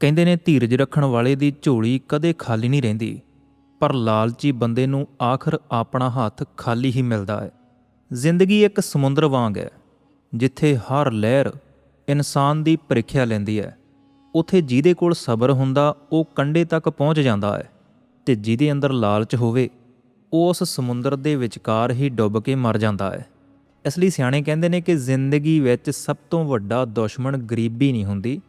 ਕਹਿੰਦੇ ਨੇ ਧੀਰਜ ਰੱਖਣ ਵਾਲੇ ਦੀ ਝੋਲੀ ਕਦੇ ਖਾਲੀ ਨਹੀਂ ਰਹਿੰਦੀ, ਪਰ ਲਾਲਚੀ ਬੰਦੇ ਨੂੰ ਆਖਰ ਆਪਣਾ ਹੱਥ ਖਾਲੀ ਹੀ ਮਿਲਦਾ ਹੈ। ਜ਼ਿੰਦਗੀ ਇੱਕ ਸਮੁੰਦਰ ਵਾਂਗ ਹੈ, ਜਿੱਥੇ ਹਰ ਲਹਿਰ ਇਨਸਾਨ ਦੀ ਪ੍ਰੀਖਿਆ ਲੈਂਦੀ ਹੈ। ਉਥੇ ਜਿਹਦੇ ਕੋਲ ਸਬਰ ਹੁੰਦਾ, ਉਹ ਕੰਢੇ ਤੱਕ ਪਹੁੰਚ ਜਾਂਦਾ ਹੈ ਤੇ ਜਿਹਦੇ ਅੰਦਰ ਲਾਲਚ ਹੋਵੇ, ਉਹ ਉਸ ਸਮੁੰਦਰ ਦੇ ਵਿਚਕਾਰ ਹੀ ਡੁੱਬ ਕੇ ਮਰ ਜਾਂਦਾ ਹੈ। ਇਸ ਲਈ ਸਿਆਣੇ ਕਹਿੰਦੇ ਨੇ ਕਿ ਜ਼ਿੰਦਗੀ ਵਿੱਚ ਸਭ ਤੋਂ ਵੱਡਾ ਦੁਸ਼ਮਣ ਗਰੀਬੀ ਨਹੀਂ ਹੁੰਦੀ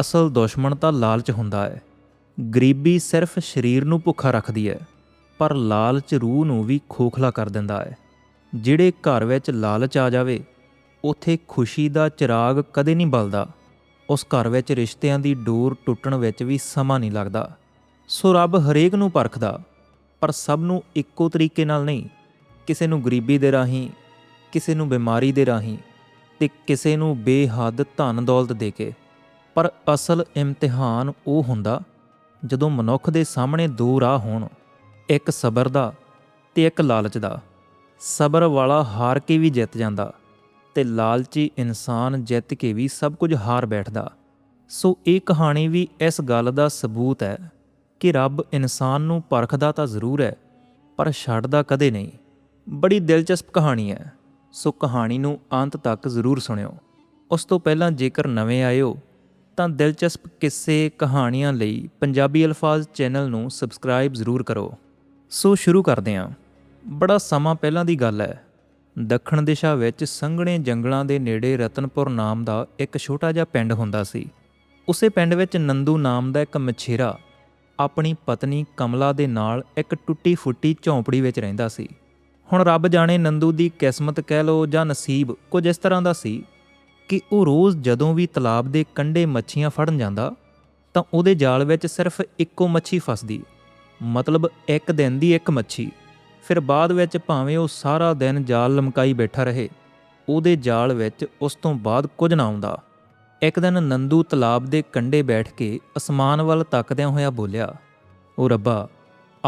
ਅਸਲ ਦੁਸ਼ਮਣ ਤਾਂ ਲਾਲਚ ਹੁੰਦਾ ਹੈ। ਗਰੀਬੀ ਸਿਰਫ ਸਰੀਰ ਨੂੰ ਭੁੱਖਾ ਰੱਖਦੀ ਹੈ, ਪਰ ਲਾਲਚ ਰੂਹ ਨੂੰ ਵੀ ਖੋਖਲਾ ਕਰ ਦਿੰਦਾ ਹੈ। ਜਿਹੜੇ ਘਰ ਵਿੱਚ ਲਾਲਚ ਆ ਜਾਵੇ, ਉਥੇ ਖੁਸ਼ੀ ਦਾ ਚਿਰਾਗ ਕਦੇ ਨਹੀਂ ਬਲਦਾ। ਉਸ ਘਰ ਵਿੱਚ ਰਿਸ਼ਤਿਆਂ ਦੀ ਡੋਰ ਟੁੱਟਣ ਵਿੱਚ ਵੀ ਸਮਾਂ ਨਹੀਂ ਲੱਗਦਾ। ਸੋ ਰੱਬ ਹਰੇਕ ਨੂੰ ਪਰਖਦਾ, ਪਰ ਸਭ ਨੂੰ ਇੱਕੋ ਤਰੀਕੇ ਨਾਲ ਨਹੀਂ। ਕਿਸੇ ਨੂੰ ਗਰੀਬੀ ਦੇ ਰਾਹੀਂ, ਕਿਸੇ ਨੂੰ ਬਿਮਾਰੀ ਦੇ ਰਾਹੀਂ ਤੇ ਕਿਸੇ ਨੂੰ ਬੇਹੱਦ ਧਨ ਦੌਲਤ ਦੇ ਕੇ। ਪਰ ਅਸਲ ਇਮਤਿਹਾਨ ਉਹ ਹੁੰਦਾ ਜਦੋਂ ਮਨੁੱਖ ਦੇ ਸਾਹਮਣੇ ਦੋ ਰਾਹ ਹੋਣ, ਇੱਕ ਸਬਰ ਦਾ ਤੇ ਇੱਕ ਲਾਲਚ ਦਾ। ਸਬਰ ਵਾਲਾ ਹਾਰ ਕੇ ਵੀ ਜਿੱਤ ਜਾਂਦਾ ਤੇ ਲਾਲਚੀ ਇਨਸਾਨ ਜਿੱਤ ਕੇ ਵੀ ਸਭ ਕੁਝ ਹਾਰ ਬੈਠਦਾ। ਸੋ ਇਹ ਕਹਾਣੀ ਵੀ ਇਸ ਗੱਲ ਦਾ ਸਬੂਤ ਹੈ ਕਿ ਰੱਬ ਇਨਸਾਨ ਨੂੰ ਪਰਖਦਾ ਤਾਂ ਜ਼ਰੂਰ ਹੈ, ਪਰ ਛੱਡਦਾ ਕਦੇ ਨਹੀਂ। ਬੜੀ ਦਿਲਚਸਪ ਕਹਾਣੀ ਹੈ। ਸੋ ਕਹਾਣੀ ਨੂੰ ਅੰਤ ਤੱਕ ਜ਼ਰੂਰ ਸੁਣਿਓ। ਉਸ ਤੋਂ ਪਹਿਲਾਂ ਜੇਕਰ ਨਵੇਂ ਆਏ ਹੋ ਤਾਂ ਦਿਲਚਸਪ ਕਿੱਸੇ ਕਹਾਣੀਆਂ ਲਈ ਪੰਜਾਬੀ ਅਲਫਾਜ਼ ਚੈਨਲ ਨੂੰ ਸਬਸਕ੍ਰਾਈਬ ਜ਼ਰੂਰ ਕਰੋ। ਸੋ ਸ਼ੁਰੂ ਕਰਦੇ ਹਾਂ। ਬੜਾ ਸਮਾਂ ਪਹਿਲਾਂ ਦੀ ਗੱਲ ਹੈ। ਦੱਖਣ ਦਿਸ਼ਾ ਵਿੱਚ ਸੰਘਣੇ ਜੰਗਲਾਂ ਦੇ ਨੇੜੇ ਰਤਨਪੁਰ ਨਾਮ ਦਾ ਇੱਕ ਛੋਟਾ ਜਿਹਾ ਪਿੰਡ ਹੁੰਦਾ ਸੀ। ਉਸੇ ਪਿੰਡ ਵਿੱਚ ਨੰਦੂ ਨਾਮ ਦਾ ਇੱਕ ਮਛੇਰਾ ਆਪਣੀ ਪਤਨੀ ਕਮਲਾ ਦੇ ਨਾਲ ਇੱਕ ਟੁੱਟੀ ਫੁੱਟੀ ਝੌਂਪੜੀ ਵਿੱਚ ਰਹਿੰਦਾ ਸੀ। ਹੁਣ ਰੱਬ ਜਾਣੇ ਨੰਦੂ ਦੀ ਕਿਸਮਤ ਕਹਿ ਲੋ ਜਾਂ ਨਸੀਬ ਕੁਝ ਇਸ ਤਰ੍ਹਾਂ ਦਾ ਸੀ ਕਿ ਉਹ ਰੋਜ਼ ਜਦੋਂ ਵੀ ਤਲਾਬ ਦੇ ਕੰਢੇ ਮੱਛੀਆਂ ਫੜਨ ਜਾਂਦਾ, ਤਾਂ ਉਹਦੇ ਜਾਲ ਵਿੱਚ ਸਿਰਫ ਇੱਕੋ ਮੱਛੀ ਫਸਦੀ। ਮਤਲਬ ਇੱਕ ਦਿਨ ਦੀ ਇੱਕ ਮੱਛੀ। ਫਿਰ ਬਾਅਦ ਵਿੱਚ ਭਾਵੇਂ ਉਹ ਸਾਰਾ ਦਿਨ ਜਾਲ ਲਮਕਾਈ ਬੈਠਾ ਰਹੇ, ਉਹਦੇ ਜਾਲ ਵਿੱਚ ਉਸ ਤੋਂ ਬਾਅਦ ਕੁਝ ਨਾ ਆਉਂਦਾ। ਇੱਕ ਦਿਨ ਨੰਦੂ ਤਲਾਬ ਦੇ ਕੰਢੇ ਬੈਠ ਕੇ ਅਸਮਾਨ ਵੱਲ ਤੱਕਦਿਆਂ ਹੋਇਆ ਬੋਲਿਆ ਉਹ ਰੱਬਾ,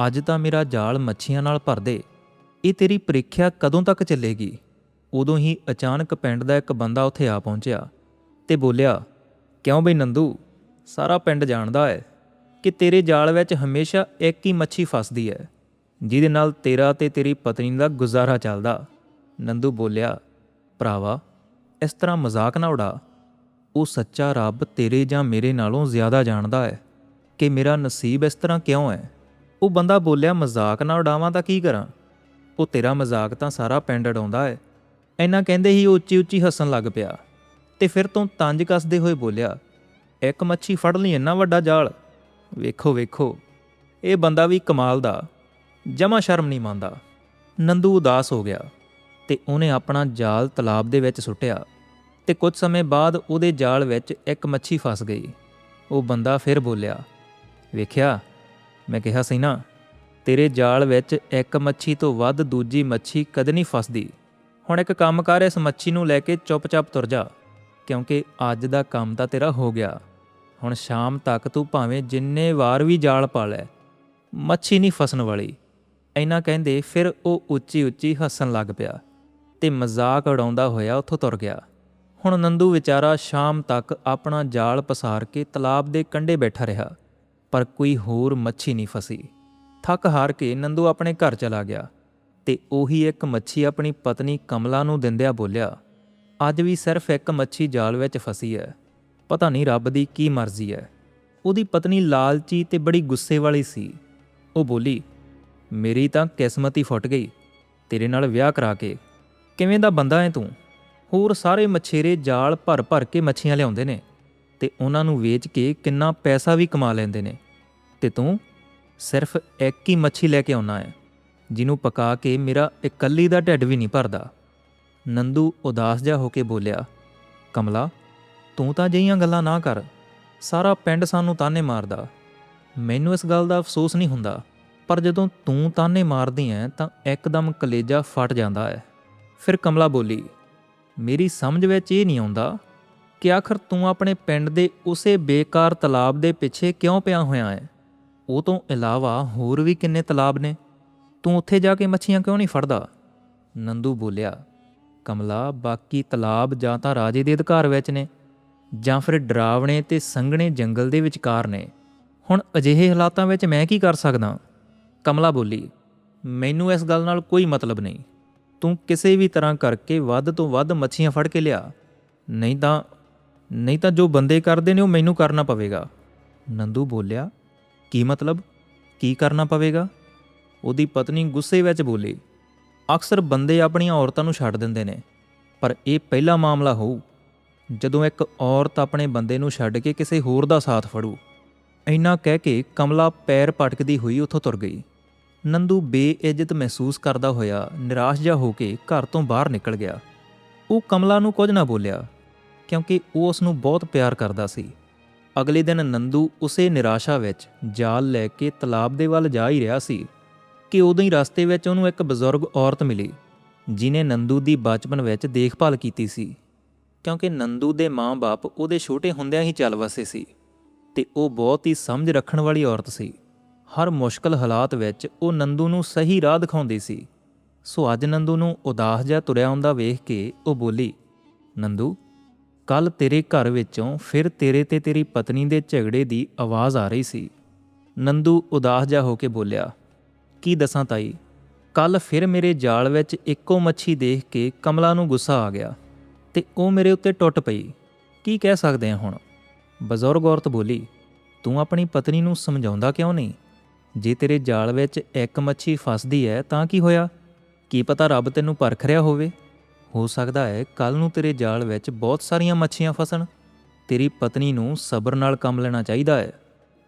ਅੱਜ ਤਾਂ ਮੇਰਾ ਜਾਲ ਮੱਛੀਆਂ ਨਾਲ ਭਰ ਦੇ। ਇਹ ਤੇਰੀ ਪ੍ਰੀਖਿਆ ਕਦੋਂ ਤੱਕ ਚੱਲੇਗੀ? ਉਦੋਂ ਹੀ ਅਚਾਨਕ ਪਿੰਡ ਦਾ ਇੱਕ ਬੰਦਾ ਉੱਥੇ ਆ ਪਹੁੰਚਿਆ ਤੇ ਬੋਲਿਆ, ਕਿਉਂ ਬਈ ਨੰਦੂ? ਸਾਰਾ ਪਿੰਡ ਜਾਣਦਾ ਹੈ ਕਿ ਤੇਰੇ ਜਾਲ ਵਿੱਚ ਹਮੇਸ਼ਾ ਇੱਕ ਹੀ ਮੱਛੀ ਫਸਦੀ ਹੈ, ਜਿਹਦੇ ਨਾਲ ਤੇਰਾ ਤੇ ਤੇਰੀ ਪਤਨੀ ਦਾ ਗੁਜ਼ਾਰਾ ਚੱਲਦਾ। ਨੰਦੂ ਬੋਲਿਆ, ਭਰਾਵਾ, ਇਸ ਤਰ੍ਹਾਂ ਮਜ਼ਾਕ ਨਾ ਉਡਾ। ਉਹ ਸੱਚਾ ਰੱਬ ਤੇਰੇ ਜਾਂ ਮੇਰੇ ਨਾਲੋਂ ਜ਼ਿਆਦਾ ਜਾਣਦਾ ਹੈ ਕਿ ਮੇਰਾ ਨਸੀਬ ਇਸ ਤਰ੍ਹਾਂ ਕਿਉਂ ਹੈ। ਉਹ ਬੰਦਾ ਬੋਲਿਆ, ਮਜ਼ਾਕ ਨਾ ਉਡਾਵਾਂ ਤਾਂ ਕੀ ਕਰਾਂ? ਉਹ ਤੇਰਾ ਮਜ਼ਾਕ ਤਾਂ ਸਾਰਾ ਪਿੰਡ ਉਡਾਉਂਦਾ ਹੈ। ਐਨਾ ਕਹਿੰਦੇ ਹੀ ਉਹ ਉੱਚੀ ਉੱਚੀ ਹੱਸਣ ਲੱਗ ਪਿਆ ਤੇ ਫਿਰ ਤੋਂ ਤੰਜ ਕੱਸਦੇ ਹੋਏ ਬੋਲਿਆ, ਇੱਕ ਮੱਛੀ ਫੜ ਲਈ ਇੰਨਾ ਵੱਡਾ ਜਾਲ। ਵੇਖੋ ਵੇਖੋ, ਇਹ ਬੰਦਾ ਵੀ ਕਮਾਲ ਦਾ, ਜਮਾ ਸ਼ਰਮ ਨਹੀਂ ਮੰਨਦਾ। ਨੰਦੂ ਉਦਾਸ ਹੋ ਗਿਆ ਤੇ ਉਹਨੇ ਆਪਣਾ ਜਾਲ ਤਲਾਬ ਦੇ ਵਿੱਚ ਸੁੱਟਿਆ ਤੇ ਕੁਝ ਸਮੇਂ ਬਾਅਦ ਉਹਦੇ ਜਾਲ ਵਿੱਚ ਇੱਕ ਮੱਛੀ ਫਸ ਗਈ। ਉਹ ਬੰਦਾ ਫਿਰ ਬੋਲਿਆ, ਵੇਖਿਆ, ਮੈਂ ਕਿਹਾ ਸੀ ਨਾ, ਤੇਰੇ ਜਾਲ ਵਿੱਚ ਇੱਕ ਮੱਛੀ ਤੋਂ ਵੱਧ ਦੂਜੀ ਮੱਛੀ ਕਦੇ ਨਹੀਂ ਫਸਦੀ। ਹੁਣ ਇੱਕ ਕੰਮ ਕਰ ਇਸ ਮੱਛੀ ਨੂੰ ਲੈ ਕੇ ਚੁੱਪਚਾਪ ਤੁਰ ਜਾ, ਕਿਉਂਕਿ ਅੱਜ ਦਾ ਕੰਮ ਤਾਂ ਤੇਰਾ ਹੋ ਗਿਆ। ਹੁਣ ਸ਼ਾਮ ਤੱਕ ਤੂੰ ਭਾਵੇਂ ਜਿੰਨੇ ਵਾਰ ਵੀ ਜਾਲ ਪਾ ਲੈ, ਮੱਛੀ ਨਹੀਂ ਫਸਣ ਵਾਲੀ। ਐਨਾ ਕਹਿੰਦੇ ਫਿਰ ਉਹ ਉੱਚੀ ਉੱਚੀ ਹੱਸਣ ਲੱਗ ਪਿਆ ਤੇ ਮਜ਼ਾਕ ਉਡਾਉਂਦਾ ਹੋਇਆ ਉੱਥੋਂ ਤੁਰ ਗਿਆ। ਹੁਣ ਨੰਦੂ ਵਿਚਾਰਾ ਸ਼ਾਮ ਤੱਕ ਆਪਣਾ ਜਾਲ ਪਸਾਰ ਕੇ ਤਲਾਬ ਦੇ ਕੰਢੇ ਬੈਠਾ ਰਿਹਾ, ਪਰ ਕੋਈ ਹੋਰ ਮੱਛੀ ਨਹੀਂ ਫਸੀ। ਥੱਕ ਹਾਰ ਕੇ ਨੰਦੂ ਆਪਣੇ ਘਰ ਚਲਾ ਗਿਆ। ਤੇ ਉਹੀ ਇੱਕ ਮੱਛੀ ਆਪਣੀ ਪਤਨੀ ਕਮਲਾ ਨੂੰ ਦਿੰਦਿਆਂ ਬੋਲਿਆ, ਅੱਜ ਵੀ ਸਿਰਫ ਇੱਕ ਮੱਛੀ ਜਾਲ ਵਿੱਚ ਫਸੀ ਹੈ ਪਤਾ ਨਹੀਂ ਰੱਬ ਦੀ ਕੀ ਮਰਜ਼ੀ ਹੈ ਉਹਦੀ ਪਤਨੀ ਲਾਲਚੀ ਤੇ ਬੜੀ ਗੁੱਸੇ ਵਾਲੀ ਸੀ। ਉਹ ਬੋਲੀ, ਮੇਰੀ ਤਾਂ ਕਿਸਮਤ ਹੀ ਫੁੱਟ ਗਈ। ਤੇਰੇ ਨਾਲ ਵਿਆਹ ਕਰਾ ਕੇ। ਕਿਵੇਂ ਦਾ ਬੰਦਾ ਹੈ ਤੂੰ? ਹੋਰ ਸਾਰੇ ਮਛੇਰੇ ਜਾਲ ਭਰ ਭਰ ਕੇ ਮੱਛੀਆਂ ਲਿਆਉਂਦੇ ਨੇ ਤੇ ਉਹਨਾਂ ਨੂੰ ਵੇਚ ਕੇ ਕਿੰਨਾ ਪੈਸਾ ਵੀ ਕਮਾ ਲੈਂਦੇ ਨੇ। ਤੇ ਤੂੰ ਸਿਰਫ ਇੱਕ ਹੀ ਮੱਛੀ ਲੈ ਕੇ ਆਉਣਾ ਹੈ ਜਿਹਨੂੰ ਪਕਾ ਕੇ ਮੇਰਾ ਇਕੱਲੀ ਦਾ ਢਿੱਡ ਵੀ ਨਹੀਂ ਭਰਦਾ। ਨੰਦੂ ਉਦਾਸ ਜਿਹਾ ਹੋ ਕੇ ਬੋਲਿਆ, ਕਮਲਾ, ਤੂੰ ਤਾਂ ਜਿਹੀਆਂ ਗੱਲਾਂ ਨਾ ਕਰ। ਸਾਰਾ ਪਿੰਡ ਸਾਨੂੰ ਤਾਨੇ ਮਾਰਦਾ। ਮੈਨੂੰ ਇਸ ਗੱਲ ਦਾ ਅਫਸੋਸ ਨਹੀਂ ਹੁੰਦਾ, ਪਰ ਜਦੋਂ ਤੂੰ ਤਾਨੇ ਮਾਰਦੀ ਐ ਤਾਂ ਇੱਕਦਮ ਕਲੇਜਾ ਫਟ ਜਾਂਦਾ ਹੈ ਫਿਰ ਕਮਲਾ ਬੋਲੀ, ਮੇਰੀ ਸਮਝ ਵਿੱਚ ਇਹ ਨਹੀਂ ਆਉਂਦਾ ਕਿ ਆਖਰ ਤੂੰ ਆਪਣੇ ਪਿੰਡ ਦੇ ਉਸੇ ਬੇਕਾਰ ਤਲਾਬ ਦੇ ਪਿੱਛੇ ਕਿਉਂ ਪਿਆ ਹੋਇਆ ਹੈ ਉਹ ਤੋਂ ਇਲਾਵਾ ਹੋਰ ਵੀ ਕਿੰਨੇ ਤਲਾਬ ਨੇ? ਤੂੰ ਉੱਥੇ ਜਾ ਕੇ ਮੱਛੀਆਂ ਕਿਉਂ ਨਹੀਂ ਫੜਦਾ? ਨੰਦੂ ਬੋਲਿਆ, ਕਮਲਾ, ਬਾਕੀ ਤਲਾਬ ਜਾਂ ਤਾਂ ਰਾਜੇ ਦੇ ਅਧਿਕਾਰ ਵਿੱਚ ਨੇ, ਜਾਂ ਫਿਰ ਡਰਾਵਣੇ ਤੇ ਸੰਘਣੇ ਜੰਗਲ ਦੇ ਵਿਚਕਾਰ ਨੇ। ਹੁਣ ਅਜਿਹੇ ਹਾਲਾਤਾਂ ਵਿੱਚ ਮੈਂ ਕੀ ਕਰ ਸਕਦਾ? ਕਮਲਾ ਬੋਲੀ, ਮੈਨੂੰ ਇਸ ਗੱਲ ਨਾਲ ਕੋਈ ਮਤਲਬ ਨਹੀਂ। ਤੂੰ ਕਿਸੇ ਵੀ ਤਰ੍ਹਾਂ ਕਰਕੇ ਵੱਧ ਤੋਂ ਵੱਧ ਮੱਛੀਆਂ ਫੜ ਕੇ ਲਿਆ। ਨਹੀਂ ਤਾਂ ਨਹੀਂ ਤਾਂ ਜੋ ਬੰਦੇ ਕਰਦੇ ਨੇ ਉਹ ਮੈਨੂੰ ਕਰਨਾ ਪਵੇਗਾ। ਨੰਦੂ ਬੋਲਿਆ, ਕੀ ਮਤਲਬ? ਕੀ ਕਰਨਾ ਪਵੇਗਾ? ਉਹਦੀ ਪਤਨੀ ਗੁੱਸੇ ਵਿੱਚ ਬੋਲੀ, ਅਕਸਰ ਬੰਦੇ ਆਪਣੀਆਂ ਔਰਤਾਂ ਨੂੰ ਛੱਡ ਦਿੰਦੇ ਨੇ, ਪਰ ਇਹ ਪਹਿਲਾ ਮਾਮਲਾ ਹੋਊ, ਜਦੋਂ ਇੱਕ ਔਰਤ ਆਪਣੇ ਬੰਦੇ ਨੂੰ ਛੱਡ ਕੇ ਕਿਸੇ ਹੋਰ ਦਾ ਸਾਥ ਫੜੂ। ਇੰਨਾ ਕਹਿ ਕੇ ਕਮਲਾ ਪੈਰ ਪਟਕਦੀ ਹੋਈ ਉੱਥੋਂ ਤੁਰ ਗਈ। ਨੰਦੂ ਬੇਇੱਜ਼ਤ ਮਹਿਸੂਸ ਕਰਦਾ ਹੋਇਆ, ਨਿਰਾਸ਼ ਜਿਹਾ ਹੋ ਕੇ ਘਰ ਤੋਂ ਬਾਹਰ ਨਿਕਲ ਗਿਆ। ਉਹ ਕਮਲਾ ਨੂੰ ਕੁਝ ਨਾ ਬੋਲਿਆ, ਕਿਉਂਕਿ ਉਹ ਉਸ ਨੂੰ ਬਹੁਤ ਪਿਆਰ ਕਰਦਾ ਸੀ। ਅਗਲੇ ਦਿਨ ਨੰਦੂ ਉਸੇ ਨਿਰਾਸ਼ਾ ਵਿੱਚ ਜਾਲ ਲੈ ਕੇ ਤਲਾਬ ਦੇ ਵੱਲ ਜਾ ਹੀ ਰਿਹਾ ਸੀ। ਕਿ ਉਦੋਂ ਹੀ ਰਸਤੇ ਵਿੱਚ ਉਹਨੂੰ ਇੱਕ ਬਜ਼ੁਰਗ ਔਰਤ ਮਿਲੀ ਜਿਨੇ ਨੰਦੂ ਦੀ ਬਚਪਨ ਵਿੱਚ ਦੇਖਭਾਲ ਕੀਤੀ ਸੀ। ਕਿਉਂਕਿ ਨੰਦੂ ਦੇ ਮਾਂ-ਬਾਪ ਉਹਦੇ ਛੋਟੇ ਹੁੰਦਿਆਂ ਹੀ ਚੱਲ ਵਸੇ ਸੀ ਤੇ ਉਹ ਬਹੁਤ ਹੀ ਸਮਝ ਰੱਖਣ ਵਾਲੀ ਔਰਤ ਸੀ। ਹਰ ਮੁਸ਼ਕਲ ਹਾਲਾਤ ਵਿੱਚ ਉਹ ਨੰਦੂ ਨੂੰ ਸਹੀ ਰਾਹ ਦਿਖਾਉਂਦੀ ਸੀ। ਸੋ ਅੱਜ ਨੰਦੂ ਨੂੰ ਉਦਾਸ ਜਿਹਾ ਤੁਰਿਆ ਹੁੰਦਾ ਵੇਖ ਕੇ ਉਹ ਬੋਲੀ, ਨੰਦੂ ਕੱਲ ਤੇਰੇ ਘਰ ਵਿੱਚੋਂ ਫਿਰ ਤੇਰੇ ਤੇ ਤੇਰੀ ਪਤਨੀ ਦੇ ਝਗੜੇ ਦੀ ਆਵਾਜ਼ ਆ ਰਹੀ ਸੀ। ਨੰਦੂ ਉਦਾਸ ਜਿਹਾ ਹੋ ਕੇ ਬੋਲਿਆ ਕੀ ਦੱਸਾਂ ਤਾਈ? ਕੱਲ ਫਿਰ ਮੇਰੇ ਜਾਲ ਵਿੱਚ ਇੱਕੋ ਮੱਛੀ ਦੇਖ ਕੇ ਕਮਲਾ ਨੂੰ ਗੁੱਸਾ ਆ ਗਿਆ ਤੇ ਉਹ ਮੇਰੇ ਉੱਤੇ ਟੁੱਟ ਪਈ। ਕੀ ਕਹਿ ਸਕਦੇ ਹਾਂ ਹੁਣ? ਬਜ਼ੁਰਗ ਔਰਤ ਬੋਲੀ, ਤੂੰ ਆਪਣੀ ਪਤਨੀ ਨੂੰ ਸਮਝਾਉਂਦਾ ਕਿਉਂ ਨਹੀਂ? ਜੇ ਤੇਰੇ ਜਾਲ ਵਿੱਚ ਇੱਕ ਮੱਛੀ ਫਸਦੀ ਹੈ ਤਾਂ ਕੀ ਹੋਇਆ? ਕੀ ਪਤਾ ਰੱਬ ਤੈਨੂੰ ਪਰਖ ਰਿਹਾ ਹੋਵੇ? ਹੋ ਸਕਦਾ ਹੈ ਕੱਲ ਨੂੰ ਤੇਰੇ ਜਾਲ ਵਿੱਚ ਬਹੁਤ ਸਾਰੀਆਂ ਮੱਛੀਆਂ ਫਸਣ। ਤੇਰੀ ਪਤਨੀ ਨੂੰ ਸਬਰ ਨਾਲ ਕੰਮ ਲੈਣਾ ਚਾਹੀਦਾ ਹੈ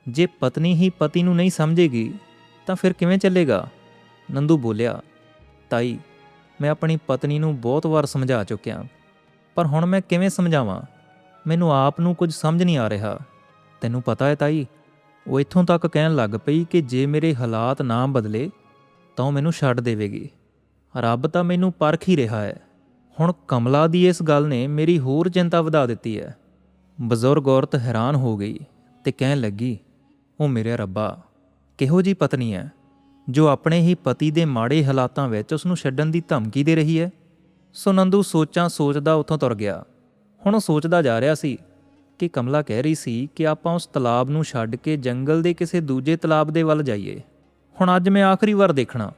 ਜੇ ਪਤਨੀ ਹੀ ਪਤੀ ਨੂੰ ਨਹੀਂ ਸਮਝੇਗੀ ਤਾਂ ਫਿਰ ਕਿਵੇਂ ਚੱਲੇਗਾ? ਨੰਦੂ ਬੋਲਿਆ, ਤਾਈ, ਮੈਂ ਆਪਣੀ ਪਤਨੀ ਨੂੰ ਬਹੁਤ ਵਾਰ ਸਮਝਾ ਚੁੱਕਿਆ, ਪਰ ਹੁਣ ਮੈਂ ਕਿਵੇਂ ਸਮਝਾਵਾਂ? ਮੈਨੂੰ ਆਪ ਨੂੰ ਕੁਝ ਸਮਝ ਨਹੀਂ ਆ ਰਿਹਾ। ਤੈਨੂੰ ਪਤਾ ਹੈ ਤਾਈ, ਉਹ ਇੱਥੋਂ ਤੱਕ ਕਹਿਣ ਲੱਗ ਪਈ ਕਿ ਜੇ ਮੇਰੇ ਹਾਲਾਤ ਨਾ ਬਦਲੇ, ਤਾਂ ਉਹ ਮੈਨੂੰ ਛੱਡ ਦੇਵੇਗੀ। ਰੱਬ ਤਾਂ ਮੈਨੂੰ ਪਰਖ ਹੀ ਰਿਹਾ ਹੈ। ਹੁਣ ਕਮਲਾ ਦੀ ਇਸ ਗੱਲ ਨੇ ਮੇਰੀ ਹੋਰ ਚਿੰਤਾ ਵਧਾ ਦਿੱਤੀ ਹੈ। ਬਜ਼ੁਰਗ ਔਰਤ ਹੈਰਾਨ ਹੋ ਗਈ ਤੇ ਕਹਿਣ ਲੱਗੀ, ਉਹ ਮੇਰੇ ਰੱਬਾ ਕਿਹੋ ਜੀ ਪਤਨੀ ਹੈ, ਜੋ ਆਪਣੇ ਹੀ ਪਤੀ ਦੇ ਮਾੜੇ ਹਾਲਾਤਾਂ ਵਿੱਚ ਉਸ ਨੂੰ ਛੱਡਣ ਦੀ ਧਮਕੀ ਦੇ ਰਹੀ ਹੈ? ਸੋ ਨੰਦੂ ਸੋਚਾਂ ਸੋਚਦਾ ਉੱਥੋਂ ਤੁਰ ਗਿਆ। ਹੁਣ ਉਹ ਸੋਚਦਾ ਜਾ ਰਿਹਾ ਸੀ ਕਿ ਕਮਲਾ ਕਹਿ ਰਹੀ ਸੀ ਕਿ ਆਪਾਂ ਉਸ ਤਲਾਬ ਨੂੰ ਛੱਡ ਕੇ ਜੰਗਲ ਦੇ ਕਿਸੇ ਦੂਜੇ ਤਲਾਬ ਦੇ ਵੱਲ ਜਾਈਏ। ਹੁਣ ਅੱਜ ਮੈਂ ਆਖਰੀ ਵਾਰ ਦੇਖਣਾ।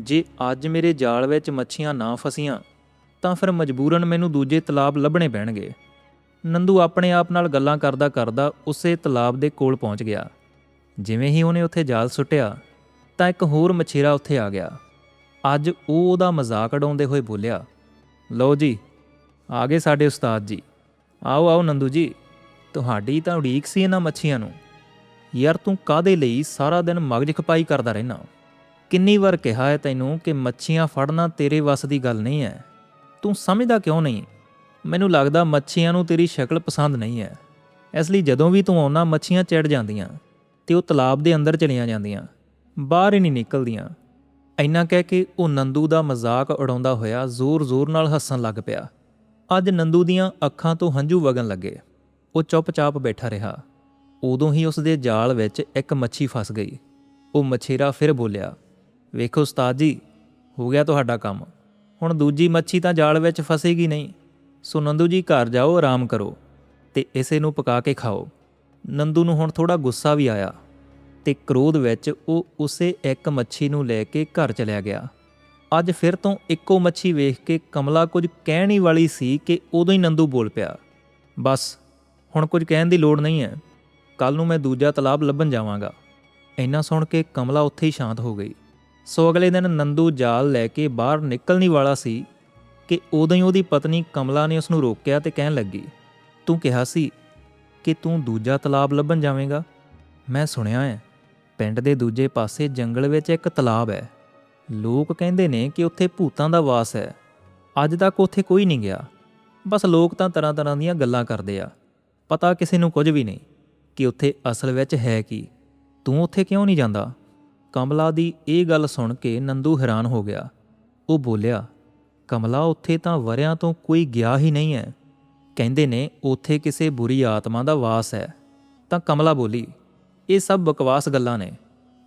ਜੇ ਅੱਜ ਮੇਰੇ ਜਾਲ ਵਿੱਚ ਮੱਛੀਆਂ ਨਾ ਫਸੀਆਂ, ਤਾਂ ਫਿਰ ਮਜਬੂਰਨ ਮੈਨੂੰ ਦੂਜੇ ਤਲਾਬ ਲੱਭਣੇ ਪੈਣਗੇ। ਨੰਦੂ ਆਪਣੇ ਆਪ ਨਾਲ ਗੱਲਾਂ ਕਰਦਾ ਕਰਦਾ ਉਸੇ ਤਲਾਬ ਦੇ ਕੋਲ ਪਹੁੰਚ ਗਿਆ। ਜਿਵੇਂ ਹੀ ਉਹਨੇ ਉੱਥੇ ਜਾਲ ਸੁੱਟਿਆ, ਤਾਂ ਇੱਕ ਹੋਰ ਮਛੇਰਾ ਉੱਥੇ ਆ ਗਿਆ। ਅੱਜ ਉਹ ਉਹਦਾ ਮਜ਼ਾਕ ਉਡਾਉਂਦੇ ਹੋਏ ਬੋਲਿਆ, ਲਓ ਜੀ, ਆ ਗਏ ਸਾਡੇ ਉਸਤਾਦ ਜੀ। ਆਓ ਆਓ ਨੰਦੂ ਜੀ, ਤੁਹਾਡੀ ਤਾਂ ਉਡੀਕ ਸੀ ਇਹਨਾਂ ਮੱਛੀਆਂ ਨੂੰ। ਯਾਰ ਤੂੰ ਕਾਦੇ ਲਈ ਸਾਰਾ ਦਿਨ ਮਗਜ ਖਪਾਈ ਕਰਦਾ ਰਹਿਣਾ ਕਿੰਨੀ ਵਾਰ ਕਿਹਾ ਹੈ ਤੈਨੂੰ ਕਿ ਮੱਛੀਆਂ ਫੜਨਾ ਤੇਰੇ ਵੱਸ ਦੀ ਗੱਲ ਨਹੀਂ ਹੈ। ਤੂੰ ਸਮਝਦਾ ਕਿਉਂ ਨਹੀਂ? ਮੈਨੂੰ ਲੱਗਦਾ ਮੱਛੀਆਂ ਨੂੰ ਤੇਰੀ ਸ਼ਕਲ ਪਸੰਦ ਨਹੀਂ ਹੈ। ਇਸ ਲਈ ਜਦੋਂ ਵੀ ਤੂੰ ਆਉਣਾ ਮੱਛੀਆਂ ਚੜ ਜਾਂਦੀਆਂ। ਤੇ ਉਹ ਤਲਾਬ ਦੇ ਅੰਦਰ ਚਲੀਆਂ ਜਾਂਦੀਆਂ, ਬਾਹਰ ਹੀ ਨਹੀਂ ਨਿਕਲਦੀਆਂ। ਇੰਨਾ ਕਹਿ ਕੇ ਉਹ ਨੰਦੂ ਦਾ ਮਜ਼ਾਕ ਉਡਾਉਂਦਾ ਹੋਇਆ ਜ਼ੋਰ-ਜ਼ੋਰ ਨਾਲ ਹੱਸਣ ਲੱਗ ਪਿਆ। ਅੱਜ ਨੰਦੂ ਦੀਆਂ ਅੱਖਾਂ ਤੋਂ ਹੰਝੂ ਵਗਣ ਲੱਗੇ। ਉਹ ਚੁੱਪਚਾਪ ਬੈਠਾ ਰਿਹਾ। ਉਦੋਂ ਹੀ ਉਸ ਦੇ ਜਾਲ ਵਿੱਚ ਇੱਕ ਮੱਛੀ ਫਸ ਗਈ। ਉਹ ਮਛੇਰਾ ਫਿਰ ਬੋਲਿਆ, ਵੇਖੋ ਉਸਤਾਦ ਜੀ, ਹੋ ਗਿਆ ਤੁਹਾਡਾ ਕੰਮ। ਹੁਣ ਦੂਜੀ ਮੱਛੀ ਤਾਂ ਜਾਲ ਵਿੱਚ ਫਸੇਗੀ ਨਹੀਂ। ਸੋ ਨੰਦੂ ਜੀ ਘਰ ਜਾਓ, ਆਰਾਮ ਕਰੋ ਤੇ ਇਸੇ ਨੂੰ ਪਕਾ ਕੇ ਖਾਓ। ਨੰਦੂ ਨੂੰ ਹੁਣ ਥੋੜਾ ਗੁੱਸਾ ਵੀ ਆਇਆ। ਤੇ ਕ੍ਰੋਧ ਵਿੱਚ ਉਹ ਉਸੇ ਇੱਕ ਮੱਛੀ ਨੂੰ ਲੈ ਕੇ ਘਰ ਚਲਿਆ ਗਿਆ। ਅੱਜ ਫਿਰ ਤੋਂ ਇੱਕੋ ਮੱਛੀ ਵੇਖ ਕੇ ਕਮਲਾ ਕੁਝ ਕਹਿਣ ਹੀ ਵਾਲੀ ਸੀ ਕਿ ਉਦੋਂ ਹੀ ਨੰਦੂ ਬੋਲ ਪਿਆ, ਬਸ, ਹੁਣ ਕੁਝ ਕਹਿਣ ਦੀ ਲੋੜ ਨਹੀਂ ਹੈ। ਕੱਲ ਨੂੰ ਮੈਂ ਦੂਜਾ ਤਲਾਬ ਲੱਭਣ ਜਾਵਾਂਗਾ। ਇੰਨਾ ਸੁਣ ਕੇ ਕਮਲਾ ਉੱਥੇ ਹੀ ਸ਼ਾਂਤ ਹੋ ਗਈ। ਸੋ ਅਗਲੇ ਦਿਨ ਨੰਦੂ ਜਾਲ ਲੈ ਕੇ ਬਾਹਰ ਨਿਕਲਣੀ ਵਾਲਾ ਸੀ ਕਿ ਉਦੋਂ ਹੀ ਉਹਦੀ ਪਤਨੀ ਕਮਲਾ ਨੇ ਉਸ ਨੂੰ ਰੋਕਿਆ ਤੇ ਕਹਿਣ ਲੱਗੀ, ਤੂੰ ਕਿਹਾ ਸੀ ਕਿ ਤੂੰ ਦੂਜਾ ਤਲਾਬ ਲੱਭਣ ਜਾਵੇਂਗਾ? ਮੈਂ ਸੁਣਿਆ ਹੈ। ਪਿੰਡ ਦੇ ਦੂਜੇ ਪਾਸੇ ਜੰਗਲ ਵਿੱਚ ਇੱਕ ਤਲਾਬ ਹੈ। ਲੋਕ ਕਹਿੰਦੇ ਨੇ ਕਿ ਉੱਥੇ ਭੂਤਾਂ ਦਾ ਵਾਸ ਹੈ। ਅੱਜ ਤੱਕ ਉੱਥੇ ਕੋਈ ਨਹੀਂ ਗਿਆ। ਬਸ ਲੋਕ ਤਾਂ ਤਰ੍ਹਾਂ ਤਰ੍ਹਾਂ ਦੀਆਂ ਗੱਲਾਂ ਕਰਦੇ ਆ। ਪਤਾ ਕਿਸੇ ਨੂੰ ਕੁਝ ਵੀ ਨਹੀਂ ਕਿ ਉੱਥੇ ਅਸਲ ਵਿੱਚ ਹੈ ਕੀ। ਤੂੰ ਉੱਥੇ ਕਿਉਂ ਨਹੀਂ ਜਾਂਦਾ? ਕਮਲਾ ਦੀ ਇਹ ਗੱਲ ਸੁਣ ਕੇ ਨੰਦੂ ਹੈਰਾਨ ਹੋ ਗਿਆ। ਉਹ ਬੋਲਿਆ, ਕਮਲਾ, ਉੱਥੇ ਤਾਂ ਵਰਿਆਂ ਤੋਂ ਕੋਈ ਗਿਆ ਹੀ ਨਹੀਂ ਹੈ। ਕਹਿੰਦੇ ਨੇ, ਉੱਥੇ ਕਿਸੇ ਬੁਰੀ ਆਤਮਾ ਦਾ ਵਾਸ ਹੈ। ਤਾਂ ਕਮਲਾ ਬੋਲੀ ਇਹ ਸਭ ਬਕਵਾਸ ਗੱਲਾਂ ਨੇ।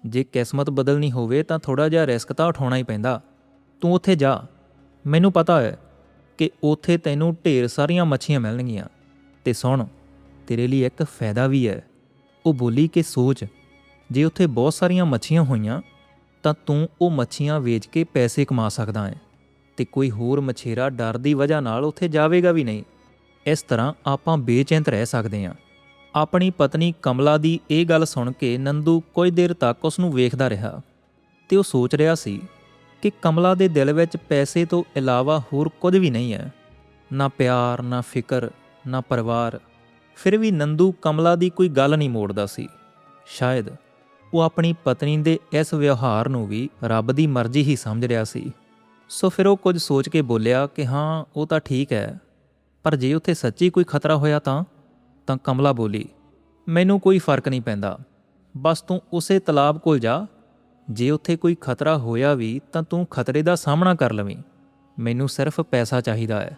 ਜੇ ਕਿਸਮਤ ਬਦਲਣੀ ਹੋਵੇ ਤਾਂ ਥੋੜਾ ਜਿਹਾ ਰਿਸਕ ਤਾਂ ਉਠਾਉਣਾ ਹੀ ਪੈਂਦਾ। ਤੂੰ ਉੱਥੇ ਜਾ। ਮੈਨੂੰ ਪਤਾ ਹੈ ਕਿ ਉੱਥੇ ਤੈਨੂੰ ਢੇਰ ਸਾਰੀਆਂ ਮੱਛੀਆਂ ਮਿਲਣਗੀਆਂ। ਤੇ ਸੁਣ, ਤੇਰੇ ਲਈ ਇੱਕ ਫਾਇਦਾ ਵੀ ਹੈ। ਉਹ ਬੋਲੀ ਕਿ ਸੋਚ, ਜੇ ਉੱਥੇ ਬਹੁਤ ਸਾਰੀਆਂ ਮੱਛੀਆਂ ਹੋਈਆਂ, ਤਾਂ ਤੂੰ ਉਹ ਮੱਛੀਆਂ ਵੇਚ ਕੇ ਪੈਸੇ ਕਮਾ ਸਕਦਾ ਹੈ। ਤੇ ਕੋਈ ਹੋਰ ਮਛੇਰਾ ਡਰ ਦੀ ਵਜ੍ਹਾ ਨਾਲ ਉੱਥੇ ਜਾਵੇਗਾ ਵੀ ਨਹੀਂ। ਇਸ ਤਰ੍ਹਾਂ ਆਪਾਂ ਬੇਚੈਂਤ ਰਹਿ ਸਕਦੇ ਹਾਂ। ਆਪਣੀ ਪਤਨੀ ਕਮਲਾ ਦੀ ਇਹ ਗੱਲ ਸੁਣ ਕੇ ਨੰਦੂ ਕੁਝ ਦੇਰ ਤੱਕ ਉਸ ਨੂੰ ਵੇਖਦਾ ਰਿਹਾ ਤੇ ਉਹ ਸੋਚ ਰਿਹਾ ਸੀ ਕਿ ਕਮਲਾ ਦੇ ਦਿਲ ਵਿੱਚ ਪੈਸੇ ਤੋਂ ਇਲਾਵਾ ਹੋਰ ਕੁਝ ਵੀ ਨਹੀਂ ਹੈ। ਨਾ ਪਿਆਰ, ਨਾ ਫਿਕਰ, ਨਾ ਪਰਿਵਾਰ। ਫਿਰ ਵੀ ਨੰਦੂ ਕਮਲਾ ਦੀ ਕੋਈ ਗੱਲ ਨਹੀਂ ਮੋੜਦਾ ਸੀ। ਸ਼ਾਇਦ ਉਹ ਆਪਣੀ ਪਤਨੀ ਦੇ ਇਸ ਵਿਵਹਾਰ ਨੂੰ ਵੀ ਰੱਬ ਦੀ ਮਰਜ਼ੀ ਹੀ ਸਮਝ ਰਿਹਾ ਸੀ। ਸੋ ਫਿਰ ਉਹ ਕੁਝ ਸੋਚ ਕੇ ਬੋਲਿਆ ਕਿ ਹਾਂ, ਉਹ ਤਾਂ ਠੀਕ ਹੈ। ਪਰ ਜੇ ਉੱਥੇ ਸੱਚੀ ਕੋਈ ਖਤਰਾ ਹੋਇਆ ਤਾਂ? ਤਾਂ ਕਮਲਾ ਬੋਲੀ, ਮੈਨੂੰ ਕੋਈ ਫ਼ਰਕ ਨਹੀਂ ਪੈਂਦਾ। ਬਸ ਤੂੰ ਉਸੇ ਤਲਾਬ ਕੋਲ ਜਾ। ਜੇ ਉੱਥੇ ਕੋਈ ਖਤਰਾ ਹੋਇਆ ਵੀ ਤਾਂ ਤੂੰ ਖਤਰੇ ਦਾ ਸਾਹਮਣਾ ਕਰ ਲਵੇਂ। ਮੈਨੂੰ ਸਿਰਫ ਪੈਸਾ ਚਾਹੀਦਾ ਹੈ।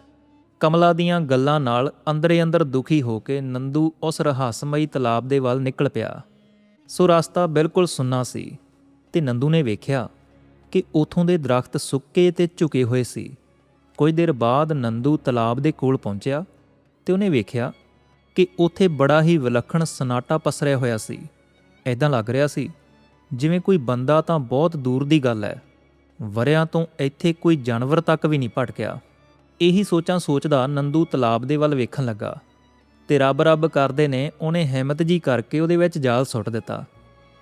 ਕਮਲਾ ਦੀਆਂ ਗੱਲਾਂ ਨਾਲ ਅੰਦਰੇ ਅੰਦਰ ਦੁਖੀ ਹੋ ਕੇ ਨੰਦੂ ਉਸ ਰਹੱਸਮਈ ਤਲਾਬ ਦੇ ਵੱਲ ਨਿਕਲ ਪਿਆ। ਸੋ ਰਸਤਾ ਬਿਲਕੁਲ ਸੁੰਨਾ ਸੀ ਤੇ ਨੰਦੂ ਨੇ ਵੇਖਿਆ ਕਿ ਉਥੋਂ ਦੇ ਦਰਖਤ ਸੁੱਕੇ ਤੇ ਝੁਕੇ ਹੋਏ ਸੀ। ਕੁਝ ਦੇਰ ਬਾਅਦ ਨੰਦੂ ਤਲਾਬ ਦੇ ਕੋਲ ਪਹੁੰਚਿਆ ਤੇ ਉਹਨੇ ਵੇਖਿਆ ਕਿ ਉੱਥੇ ਬੜਾ ਹੀ ਵਿਲੱਖਣ ਸਨਾਟਾ ਪਸਰਿਆ ਹੋਇਆ ਸੀ। ਐਦਾਂ ਲੱਗ ਰਿਹਾ ਸੀ, ਜਿਵੇਂ ਕੋਈ ਬੰਦਾ ਤਾਂ ਬਹੁਤ ਦੂਰ ਦੀ ਗੱਲ ਹੈ, ਵਰਿਆਂ ਤੋਂ ਇੱਥੇ ਕੋਈ ਜਾਨਵਰ ਤੱਕ ਵੀ ਨਹੀਂ ਭਟਕਿਆ। ਇਹੀ ਸੋਚਾਂ ਸੋਚਦਾ ਨੰਦੂ ਤਲਾਬ ਦੇ ਵੱਲ ਵੇਖਣ ਲੱਗਾ। ਤੇ ਰੱਬ ਰੱਬ ਕਰਦੇ ਨੇ ਉਹਨੇ ਹਿੰਮਤ ਜੀ ਕਰਕੇ ਉਹਦੇ ਵਿੱਚ ਜਾਲ ਸੁੱਟ ਦਿੱਤਾ।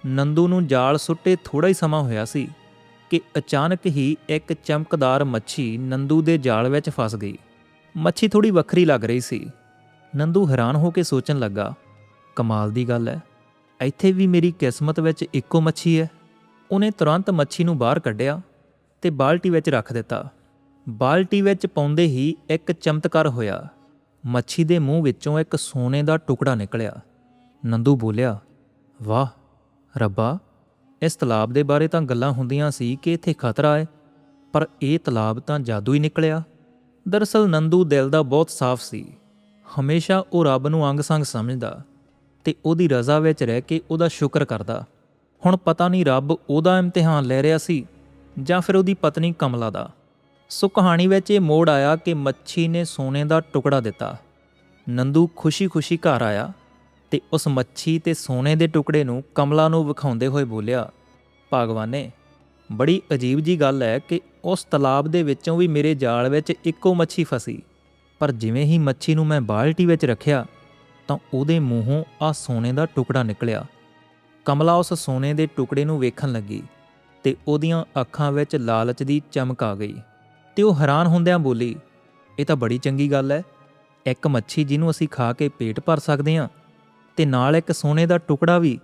ਨੰਦੂ ਨੂੰ ਜਾਲ ਸੁੱਟੇ ਥੋੜਾ ਹੀ ਸਮਾਂ ਹੋਇਆ ਸੀ ਕਿ ਅਚਾਨਕ ਹੀ ਇੱਕ ਚਮਕਦਾਰ ਮੱਛੀ ਨੰਦੂ ਦੇ ਜਾਲ ਵਿੱਚ ਫਸ ਗਈ। ਮੱਛੀ ਥੋੜੀ ਵੱਖਰੀ ਲੱਗ ਰਹੀ ਸੀ। ਨੰਦੂ ਹੈਰਾਨ ਹੋ ਕੇ ਸੋਚਣ ਲੱਗਾ, ਕਮਾਲ ਦੀ ਗੱਲ ਹੈ ਇੱਥੇ ਵੀ ਮੇਰੀ ਕਿਸਮਤ ਵਿੱਚ ਇੱਕੋ ਮੱਛੀ ਹੈ ਉਹਨੇ ਤੁਰੰਤ ਮੱਛੀ ਨੂੰ ਬਾਹਰ ਕੱਢਿਆ ਤੇ ਬਾਲਟੀ ਵਿੱਚ ਰੱਖ ਦਿੱਤਾ। ਬਾਲਟੀ ਵਿੱਚ ਪਾਉਂਦੇ ਹੀ ਇੱਕ ਚਮਤਕਾਰ ਹੋਇਆ। ਮੱਛੀ ਦੇ ਮੂੰਹ ਵਿੱਚੋਂ ਇੱਕ ਸੋਨੇ ਦਾ ਟੁਕੜਾ ਨਿਕਲਿਆ। ਨੰਦੂ ਬੋਲਿਆ, ਵਾਹ, ਰੱਬਾ, ਇਸ ਤਲਾਬ ਦੇ ਬਾਰੇ ਤਾਂ ਗੱਲਾਂ ਹੁੰਦੀਆਂ ਸੀ ਕਿ ਇੱਥੇ ਖਤਰਾ ਹੈ ਪਰ ਇਹ ਤਲਾਬ ਤਾਂ ਜਾਦੂ ਹੀ ਨਿਕਲਿਆ। ਦਰਅਸਲ ਨੰਦੂ ਦਿਲ ਦਾ ਬਹੁਤ ਸਾਫ਼ ਸੀ। ਹਮੇਸ਼ਾ ਉਹ ਰੱਬ ਨੂੰ ਅੰਗ-ਸੰਗ ਸਮਝਦਾ ਤੇ ਉਹਦੀ ਰਜ਼ਾ ਵਿੱਚ ਰਹਿ ਕੇ ਉਹਦਾ ਸ਼ੁਕਰ ਕਰਦਾ। ਹੁਣ ਪਤਾ ਨਹੀਂ ਰੱਬ ਉਹਦਾ ਇਮਤਿਹਾਨ ਲੈ ਰਿਹਾ ਸੀ ਜਾਂ ਫਿਰ ਉਹਦੀ ਪਤਨੀ ਕਮਲਾ ਦਾ। ਸੋ ਕਹਾਣੀ ਵਿੱਚ ਇਹ ਮੋੜ ਆਇਆ ਕਿ ਮੱਛੀ ਨੇ ਸੋਨੇ ਦਾ ਟੁਕੜਾ ਦਿੱਤਾ। ਨੰਦੂ ਖੁਸ਼ੀ-ਖੁਸ਼ੀ ਘਰ ਆਇਆ ਤੇ ਉਸ ਮੱਛੀ ਤੇ ਸੋਨੇ ਦੇ ਟੁਕੜੇ ਨੂੰ ਕਮਲਾ ਨੂੰ ਵਿਖਾਉਂਦੇ ਹੋਏ ਬੋਲਿਆ, ਭਗਵਾਨੇ, ਬੜੀ ਅਜੀਬ ਜੀ ਗੱਲ ਹੈ ਕਿ ਉਸ ਤਲਾਬ ਦੇ ਵਿੱਚੋਂ ਵੀ ਮੇਰੇ ਜਾਲ ਵਿੱਚ ਇੱਕੋ ਮੱਛੀ ਫਸੀ। ਪਰ ਜਿਵੇਂ ਹੀ ਮੱਛੀ ਨੂੰ ਮੈਂ ਬਾਲਟੀ ਵਿੱਚ ਰੱਖਿਆ, ਤਾਂ ਉਹਦੇ ਮੂੰਹੋਂ ਆ ਸੋਨੇ ਦਾ ਟੁਕੜਾ ਨਿਕਲਿਆ। ਕਮਲਾ ਉਸ ਸੋਨੇ ਦੇ ਟੁਕੜੇ ਨੂੰ ਵੇਖਣ ਲੱਗੀ ਤੇ ਉਹਦੀਆਂ ਅੱਖਾਂ ਵਿੱਚ ਲਾਲਚ ਦੀ ਚਮਕ ਆ ਗਈ। ਤੇ ਉਹ ਹੈਰਾਨ ਹੁੰਦਿਆਂ ਬੋਲੀ, ਇਹ ਤਾਂ ਬੜੀ ਚੰਗੀ ਗੱਲ ਹੈ ਇੱਕ ਮੱਛੀ ਜਿਹਨੂੰ ਅਸੀਂ ਖਾ ਕੇ ਪੇਟ ਭਰ ਸਕਦੇ ਹਾਂ ਤੇ ਨਾਲ ਇੱਕ ਸੋਨੇ ਦਾ ਟੁਕੜਾ ਵੀ।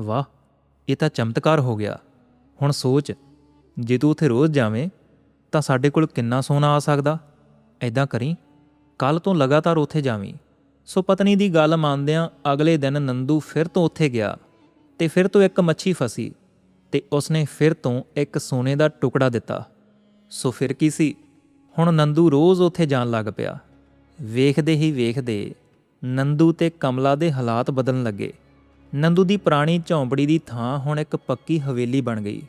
ਵਾਹ, ਇਹ ਤਾਂ ਚਮਤਕਾਰ ਹੋ ਗਿਆ। ਹੁਣ ਸੋਚ, ਜੇ ਤੂੰ ਉੱਥੇ ਰੋਜ਼ ਜਾਵੇਂ, ਤਾਂ ਸਾਡੇ ਕੋਲ ਕਿੰਨਾ ਸੋਨਾ ਆ ਸਕਦਾ? ਐਦਾਂ ਕਰੀ ਕੱਲ ਤੋਂ ਲਗਾਤਾਰ ਉੱਥੇ ਜਾਵੀਂ। ਸੋ ਪਤਨੀ ਦੀ ਗੱਲ ਮੰਨਦਿਆਂ ਅਗਲੇ ਦਿਨ ਨੰਦੂ ਫਿਰ ਤੋਂ ਉੱਥੇ ਗਿਆ ਤੇ ਫਿਰ ਤੋਂ ਇੱਕ ਮੱਛੀ ਫਸੀ ਤੇ ਉਸਨੇ ਫਿਰ ਤੋਂ ਇੱਕ ਸੋਨੇ ਦਾ ਟੁਕੜਾ ਦਿੱਤਾ। ਸੋ ਫਿਰ ਕੀ ਸੀ? ਹੁਣ ਨੰਦੂ ਰੋਜ਼ ਉੱਥੇ ਜਾਣ ਲੱਗ ਪਿਆ। ਵੇਖਦੇ ਹੀ ਵੇਖਦੇ ਨੰਦੂ ਤੇ ਕਮਲਾ ਦੇ ਹਾਲਾਤ ਬਦਲਣ ਲੱਗੇ। ਨੰਦੂ ਦੀ ਪੁਰਾਣੀ ਝੌਂਪੜੀ ਦੀ ਥਾਂ ਹੁਣ ਇੱਕ ਪੱਕੀ ਹਵੇਲੀ ਬਣ ਗਈ।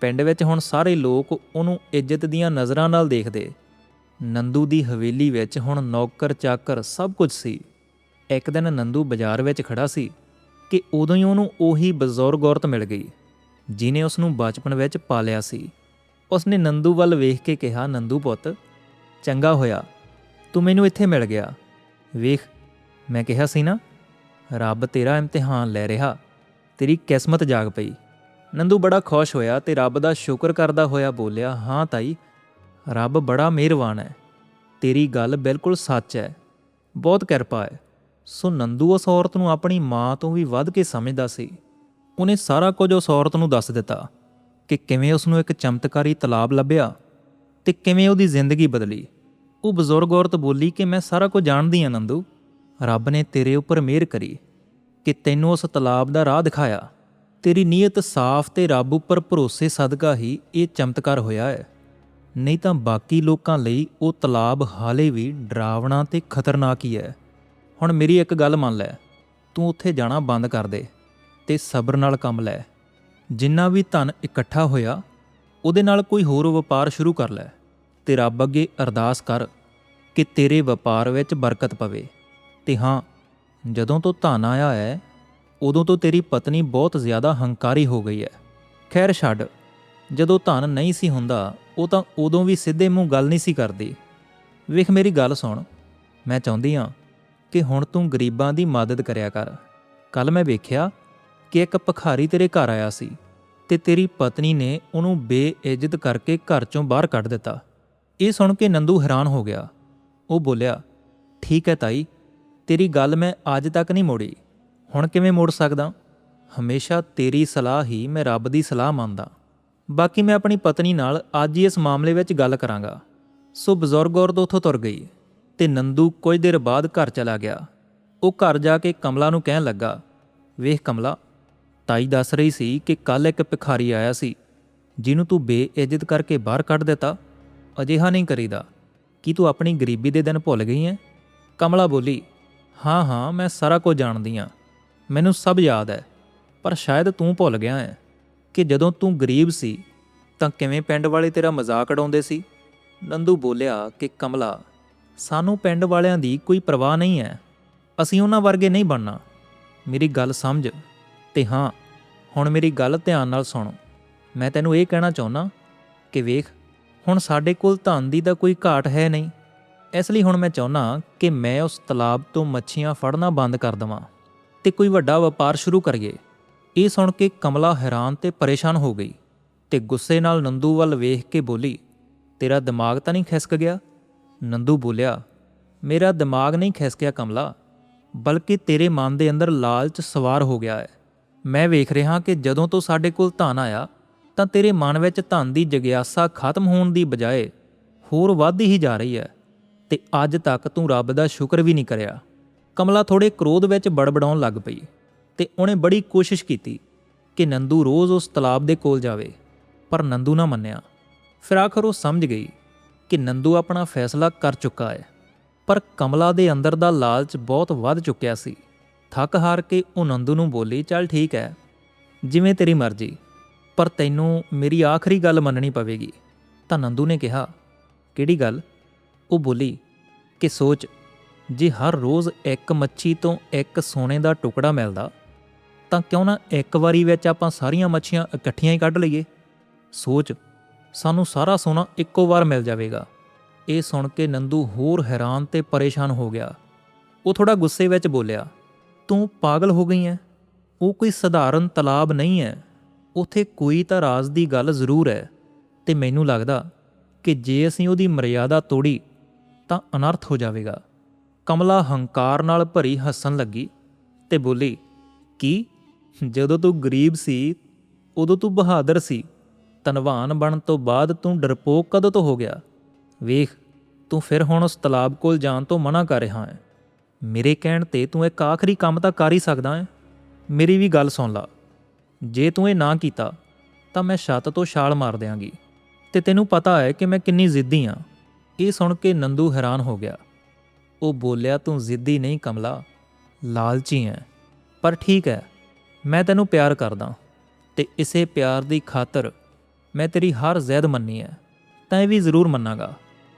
ਪਿੰਡ ਵਿੱਚ ਹੁਣ ਸਾਰੇ ਲੋਕ ਉਹਨੂੰ ਇੱਜ਼ਤ ਦੀਆਂ ਨਜ਼ਰਾਂ ਨਾਲ ਦੇਖਦੇ ਨੰਦੂ ਦੀ ਹਵੇਲੀ ਵਿੱਚ ਹੁਣ ਨੌਕਰ ਚਾਕਰ ਸਭ ਕੁਝ ਸੀ। ਇੱਕ ਦਿਨ ਨੰਦੂ ਬਾਜ਼ਾਰ ਵਿੱਚ ਖੜਾ ਸੀ ਕਿ ਉਦੋਂ ਹੀ ਉਹਨੂੰ ਉਹੀ ਬਜ਼ੁਰਗ ਔਰਤ ਮਿਲ ਗਈ ਜਿਨੇ ਉਸ ਨੂੰ ਬਚਪਨ ਵਿੱਚ ਪਾਲਿਆ ਸੀ। ਉਸਨੇ ਨੰਦੂ ਵੱਲ ਵੇਖ ਕੇ ਕਿਹਾ, ਨੰਦੂ ਪੁੱਤ, ਚੰਗਾ ਹੋਇਆ, ਤੂੰ ਮੈਨੂੰ ਇੱਥੇ ਮਿਲ ਗਿਆ। ਵੇਖ, ਮੈਂ ਕਿਹਾ ਸੀ ਨਾ, ਰੱਬ ਤੇਰਾ ਇਮਤਿਹਾਨ ਲੈ ਰਿਹਾ, ਤੇਰੀ ਕਿਸਮਤ ਜਾਗ ਪਈ। ਨੰਦੂ ਬੜਾ ਖੁਸ਼ ਹੋਇਆ ਤੇ ਰੱਬ ਦਾ ਸ਼ੁਕਰ ਕਰਦਾ ਹੋਇਆ ਬੋਲਿਆ, ਹਾਂ ਤਾਈ ਰੱਬ ਬੜਾ ਮਿਹਰਬਾਨ ਹੈ। ਤੇਰੀ ਗੱਲ ਬਿਲਕੁਲ ਸੱਚ ਹੈ। ਬਹੁਤ ਕਿਰਪਾ ਹੈ। ਸੋ ਨੰਦੂ ਉਸ ਔਰਤ ਨੂੰ ਆਪਣੀ ਮਾਂ ਤੋਂ ਵੀ ਵੱਧ ਕੇ ਸਮਝਦਾ ਸੀ। ਉਹਨੇ ਸਾਰਾ ਕੁਝ ਉਸ ਔਰਤ ਨੂੰ ਦੱਸ ਦਿੱਤਾ ਕਿ ਕਿਵੇਂ ਉਸ ਨੂੰ ਇੱਕ ਚਮਤਕਾਰੀ ਤਲਾਬ ਲੱਭਿਆ ਤੇ ਕਿਵੇਂ ਉਹਦੀ ਜ਼ਿੰਦਗੀ ਬਦਲੀ। ਉਹ ਬਜ਼ੁਰਗ ਔਰਤ ਬੋਲੀ ਕਿ ਮੈਂ ਸਾਰਾ ਕੁਝ ਜਾਣਦੀ ਹਾਂ ਨੰਦੂ। ਰੱਬ ਨੇ ਤੇਰੇ ਉੱਪਰ ਮਿਹਰ ਕਰੀ ਕਿ ਤੈਨੂੰ ਉਸ ਤਲਾਬ ਦਾ ਰਾਹ ਦਿਖਾਇਆ। ਤੇਰੀ ਨੀਅਤ ਸਾਫ਼ ਤੇ ਰੱਬ ਉੱਪਰ ਭਰੋਸੇ ਸਦਕਾ ਹੀ ਇਹ ਚਮਤਕਾਰ ਹੋਇਆ ਹੈ। ਨਹੀਂ ਤਾਂ ਬਾਕੀ ਲੋਕਾਂ ਲਈ ਉਹ ਤਲਾਬ ਹਾਲੇ ਵੀ ਡਰਾਵਣਾ ਤੇ ਖਤਰਨਾਕ ਹੀ ਹੈ। ਹੁਣ ਮੇਰੀ ਇੱਕ ਗੱਲ ਮੰਨ ਲੈ, ਤੂੰ ਉੱਥੇ ਜਾਣਾ ਬੰਦ ਕਰ ਦੇ ਤੇ ਸਬਰ ਨਾਲ ਕੰਮ ਲੈ। ਜਿੰਨਾ ਵੀ ਧਨ ਇਕੱਠਾ ਹੋਇਆ, ਉਹਦੇ ਨਾਲ ਕੋਈ ਹੋਰ ਵਪਾਰ ਸ਼ੁਰੂ ਕਰ ਲੈ ਤੇ ਰੱਬ ਅੱਗੇ ਅਰਦਾਸ ਕਰ ਕਿ ਤੇਰੇ ਵਪਾਰ ਵਿੱਚ ਬਰਕਤ ਪਵੇ। ਤੇ ਹਾਂ, ਜਦੋਂ ਤੋਂ ਧਨ ਆਇਆ ਹੈ, ਉਦੋਂ ਤੋਂ ਤੇਰੀ ਪਤਨੀ ਬਹੁਤ ਜ਼ਿਆਦਾ ਹੰਕਾਰੀ ਹੋ ਗਈ ਹੈ। ਖੈਰ ਛੱਡ ਜਦੋਂ ਧਨ ਨਹੀਂ ਸੀ ਹੁੰਦਾ, ਉਹ ਤਾਂ ਉਦੋਂ ਵੀ ਸਿੱਧੇ ਮੂੰਹ ਗੱਲ ਨਹੀਂ ਸੀ ਕਰਦੀ। ਵੇਖ ਮੇਰੀ ਗੱਲ ਸੁਣ। ਮੈਂ ਚਾਹੁੰਦੀ ਹਾਂ ਕਿ ਹੁਣ ਤੂੰ ਗਰੀਬਾਂ ਦੀ ਮਦਦ ਕਰਿਆ ਕਰ। ਕੱਲ ਮੈਂ ਵੇਖਿਆ ਕਿ ਇੱਕ ਭਖਾਰੀ ਤੇਰੇ ਘਰ ਆਇਆ ਸੀ ਤੇ ਤੇਰੀ ਪਤਨੀ ਨੇ ਉਹਨੂੰ ਬੇਇੱਜ਼ਤ ਕਰਕੇ ਘਰ ਚੋਂ ਬਾਹਰ ਕੱਢ ਦਿੱਤਾ। ਇਹ ਸੁਣ ਕੇ ਨੰਦੂ ਹੈਰਾਨ ਹੋ ਗਿਆ। ਉਹ ਬੋਲਿਆ, ਠੀਕ ਹੈ ਤਾਈ, ਤੇਰੀ ਗੱਲ ਮੈਂ ਅੱਜ ਤੱਕ ਨਹੀਂ ਮੋੜੀ। ਹੁਣ ਕਿਵੇਂ ਮੋੜ ਸਕਦਾ? ਹਮੇਸ਼ਾ ਤੇਰੀ ਸਲਾਹ ਹੀ ਮੈਂ ਰੱਬ ਦੀ ਸਲਾਹ ਮੰਨਦਾ। ਬਾਕੀ ਮੈਂ ਆਪਣੀ ਪਤਨੀ ਨਾਲ ਅੱਜ ਹੀ ਇਸ ਮਾਮਲੇ ਵਿੱਚ ਗੱਲ ਕਰਾਂਗਾ। ਸੋ ਬਜ਼ੁਰਗ ਔਰਤ ਉੱਥੋਂ ਤੁਰ ਗਈ ਤੇ ਨੰਦੂ ਕੁਝ ਦੇਰ ਬਾਅਦ ਘਰ ਚਲਾ ਗਿਆ। ਉਹ ਘਰ ਜਾ ਕੇ ਕਮਲਾ ਨੂੰ ਕਹਿਣ ਲੱਗਾ, ਵੇਖ ਕਮਲਾ, ਤਾਈ ਦੱਸ ਰਹੀ ਸੀ ਕਿ ਕੱਲ ਇੱਕ ਭਿਖਾਰੀ ਆਇਆ ਸੀ, ਜਿਹਨੂੰ ਤੂੰ ਬੇਇੱਜ਼ਤ ਕਰਕੇ ਬਾਹਰ ਕੱਢ ਦਿੱਤਾ। ਅਜਿਹਾ ਨਹੀਂ ਕਰੀਦਾ। ਕੀ ਤੂੰ ਆਪਣੀ ਗਰੀਬੀ ਦੇ ਦਿਨ ਭੁੱਲ ਗਈ ਹੈ? ਕਮਲਾ ਬੋਲੀ, ਹਾਂ ਹਾਂ, ਮੈਂ ਸਾਰਾ ਕੁਝ ਜਾਣਦੀ ਹਾਂ। ਮੈਨੂੰ ਸਭ ਯਾਦ ਹੈ, ਪਰ ਸ਼ਾਇਦ ਤੂੰ ਭੁੱਲ ਗਿਆ ਹੈ। ਕਿ ਜਦੋਂ ਤੂੰ ਗਰੀਬ ਸੀ, ਤਾਂ ਕਿਵੇਂ ਪਿੰਡ ਵਾਲੇ ਤੇਰਾ ਮਜ਼ਾਕ ਉਡਾਉਂਦੇ ਸੀ? ਨੰਦੂ ਬੋਲਿਆ ਕਿ, ਕਮਲਾ, ਸਾਨੂੰ ਪਿੰਡ ਵਾਲਿਆਂ ਦੀ ਕੋਈ ਪਰਵਾਹ ਨਹੀਂ ਹੈ। ਅਸੀਂ ਉਹਨਾਂ ਵਰਗੇ ਨਹੀਂ ਬਣਨਾ। ਮੇਰੀ ਗੱਲ ਸਮਝ ਤੇ ਹਾਂ, ਹੁਣ ਮੇਰੀ ਗੱਲ ਧਿਆਨ ਨਾਲ ਸੁਣ। ਮੈਂ ਤੈਨੂੰ ਇਹ ਕਹਿਣਾ ਚਾਹੁੰਦਾ ਕਿ ਵੇਖ, ਹੁਣ ਸਾਡੇ ਕੋਲ ਧਨ ਦੀ ਤਾਂ ਕੋਈ ਘਾਟ ਹੈ ਨਹੀਂ। ਇਸ ਲਈ ਹੁਣ ਮੈਂ ਚਾਹੁੰਦਾ ਕਿ ਮੈਂ ਉਸ ਤਲਾਬ ਤੋਂ ਮੱਛੀਆਂ ਫੜਨਾ ਬੰਦ ਕਰ ਦਵਾਂ ਤੇ ਕੋਈ ਵੱਡਾ ਵਪਾਰ ਸ਼ੁਰੂ ਕਰੀਏ। ਇਹ ਸੁਣ ਕੇ ਕਮਲਾ ਹੈਰਾਨ ਤੇ ਪਰੇਸ਼ਾਨ ਹੋ ਗਈ ਤੇ ਗੁੱਸੇ ਨਾਲ ਨੰਦੂ ਵੱਲ ਵੇਖ ਕੇ ਬੋਲੀ, ਤੇਰਾ ਦਿਮਾਗ ਤਾਂ ਨਹੀਂ ਖਿਸਕ ਗਿਆ? ਨੰਦੂ ਬੋਲਿਆ, ਮੇਰਾ ਦਿਮਾਗ ਨਹੀਂ ਖਿਸਕਿਆ ਕਮਲਾ, ਬਲਕਿ ਤੇਰੇ ਮਨ ਦੇ ਅੰਦਰ ਲਾਲਚ ਸਵਾਰ ਹੋ ਗਿਆ ਹੈ। ਮੈਂ ਵੇਖ ਰਿਹਾ ਕਿ ਜਦੋਂ ਤੋਂ ਸਾਡੇ ਕੋਲ ਧਨ ਆਇਆ, ਤਾਂ ਤੇਰੇ ਮਨ ਵਿੱਚ ਧਨ ਦੀ ਜਗਿਆਸਾ ਖਤਮ ਹੋਣ ਦੀ ਬਜਾਏ ਹੋਰ ਵੱਧਦੀ ਹੀ ਜਾ ਰਹੀ ਹੈ ਤੇ ਅੱਜ ਤੱਕ ਤੂੰ ਰੱਬ ਦਾ ਸ਼ੁਕਰ ਵੀ ਨਹੀਂ ਕਰਿਆ। ਕਮਲਾ ਥੋੜੇ ਕ੍ਰੋਧ ਵਿੱਚ ਬੜਬੜਾਉਣ ਲੱਗ ਪਈ। ਤੇ ਉਹਨੇ ਬੜੀ ਕੋਸ਼ਿਸ਼ ਕੀਤੀ ਕਿ ਨੰਦੂ ਰੋਜ਼ ਉਸ ਤਲਾਬ ਦੇ ਕੋਲ ਜਾਵੇ, ਪਰ ਨੰਦੂ ਨਾ ਮੰਨਿਆ। ਫਿਰ ਆਖਰ ਉਹ ਸਮਝ ਗਈ ਕਿ ਨੰਦੂ ਆਪਣਾ ਫੈਸਲਾ ਕਰ ਚੁੱਕਾ ਹੈ, ਪਰ ਕਮਲਾ ਦੇ ਅੰਦਰ ਦਾ ਲਾਲਚ ਬਹੁਤ ਵੱਧ ਚੁੱਕਿਆ ਸੀ। ਥੱਕ ਹਾਰ ਕੇ ਉਹ ਨੰਦੂ ਨੂੰ ਬੋਲੀ, ਚੱਲ ਠੀਕ ਹੈ, ਜਿਵੇਂ ਤੇਰੀ ਮਰਜ਼ੀ, ਪਰ ਤੈਨੂੰ ਮੇਰੀ ਆਖਰੀ ਗੱਲ ਮੰਨਣੀ ਪਵੇਗੀ। ਤਾਂ ਨੰਦੂ ਨੇ ਕਿਹਾ, ਕਿਹੜੀ ਗੱਲ? ਉਹ ਬੋਲੀ ਕਿ ਸੋਚ, ਜੇ ਹਰ ਰੋਜ਼ ਇੱਕ ਮੱਛੀ ਤੋਂ ਇੱਕ ਸੋਨੇ ਦਾ ਟੁਕੜਾ ਮਿਲਦਾ ਤਾਂ ਕਿਉਂ ਨਾ ਇੱਕ ਵਾਰੀ ਵਿੱਚ ਆਪਾਂ ਸਾਰੀਆਂ ਮੱਛੀਆਂ ਇਕੱਠੀਆਂ ਹੀ ਕੱਢ ਲਈਏ? ਸੋਚ, ਸਾਨੂੰ ਸਾਰਾ ਸੋਨਾ ਇੱਕੋ ਵਾਰ ਮਿਲ ਜਾਵੇਗਾ। ਇਹ ਸੁਣ ਕੇ ਨੰਦੂ ਹੋਰ ਹੈਰਾਨ ਤੇ ਪਰੇਸ਼ਾਨ ਹੋ ਗਿਆ। ਉਹ ਥੋੜਾ ਗੁੱਸੇ ਵਿੱਚ ਬੋਲਿਆ, ਤੂੰ ਪਾਗਲ ਹੋ ਗਈ ਹੈ? ਉਹ ਕੋਈ ਸਧਾਰਨ ਤਲਾਬ ਨਹੀਂ ਹੈ। ਉਥੇ ਕੋਈ ਤਾਂ ਰਾਜ਼ ਦੀ ਗੱਲ ਜ਼ਰੂਰ ਹੈ। ਤੇ ਮੈਨੂੰ ਲੱਗਦਾ ਕਿ ਜੇ ਅਸੀਂ ਉਹਦੀ ਮਰਿਆਦਾ ਤੋੜੀ, ਤਾਂ ਅਨਰਥ ਹੋ ਜਾਵੇਗਾ। ਕਮਲਾ ਹੰਕਾਰ ਨਾਲ ਭਰੀ ਹੱਸਣ ਲੱਗੀ ਤੇ ਬੋਲੀ, ਕੀ? ਜਦੋਂ ਤੂੰ ਗਰੀਬ ਸੀ, ਉਦੋਂ ਤੂੰ ਬਹਾਦਰ ਸੀ। ਧਨਵਾਨ ਬਣਨ ਤੋਂ ਬਾਅਦ ਤੂੰ ਡਰਪੋਕ ਕਦੋਂ ਤੋਂ ਹੋ ਗਿਆ? ਵੇਖ, ਤੂੰ ਫਿਰ ਹੁਣ ਉਸ ਤਲਾਬ ਕੋਲ ਜਾਣ ਤੋਂ ਮਨਾ ਕਰ ਰਿਹਾ ਹੈ। ਮੇਰੇ ਕਹਿਣ ਤੇ ਤੂੰ ਇੱਕ ਆਖਰੀ ਕੰਮ ਤਾਂ ਕਰ ਹੀ ਸਕਦਾ ਹੈ। ਮੇਰੀ ਵੀ ਗੱਲ ਸੁਣ ਲਾ। ਜੇ ਤੂੰ ਇਹ ਨਾ ਕੀਤਾ, ਤਾਂ ਮੈਂ ਛੱਤ ਤੋਂ ਛਾਲ ਮਾਰ ਦਿਆਂਗੀ। ਤੇ ਤੈਨੂੰ ਪਤਾ ਹੈ ਕਿ ਮੈਂ ਕਿੰਨੀ ਜ਼ਿੱਦੀ ਹਾਂ। ਇਹ ਸੁਣ ਕੇ ਨੰਦੂ ਹੈਰਾਨ ਹੋ ਗਿਆ। ਉਹ ਬੋਲਿਆ, ਤੂੰ ਜ਼ਿੱਦੀ ਨਹੀਂ ਕਮਲਾ। ਲਾਲਚੀ ਹੈ। ਪਰ ਠੀਕ ਹੈ ਮੈਂ ਤੈਨੂੰ ਪਿਆਰ ਕਰਦਾ ਤੇ ਇਸੇ ਪਿਆਰ ਦੀ ਖਾਤਰ ਮੈਂ ਤੇਰੀ ਹਰ ਜ਼ੈਦ ਮੰਨੀ ਹੈ, ਤਾਂ ਇਹ ਵੀ ਜ਼ਰੂਰ ਮੰਨਾਂਗਾ।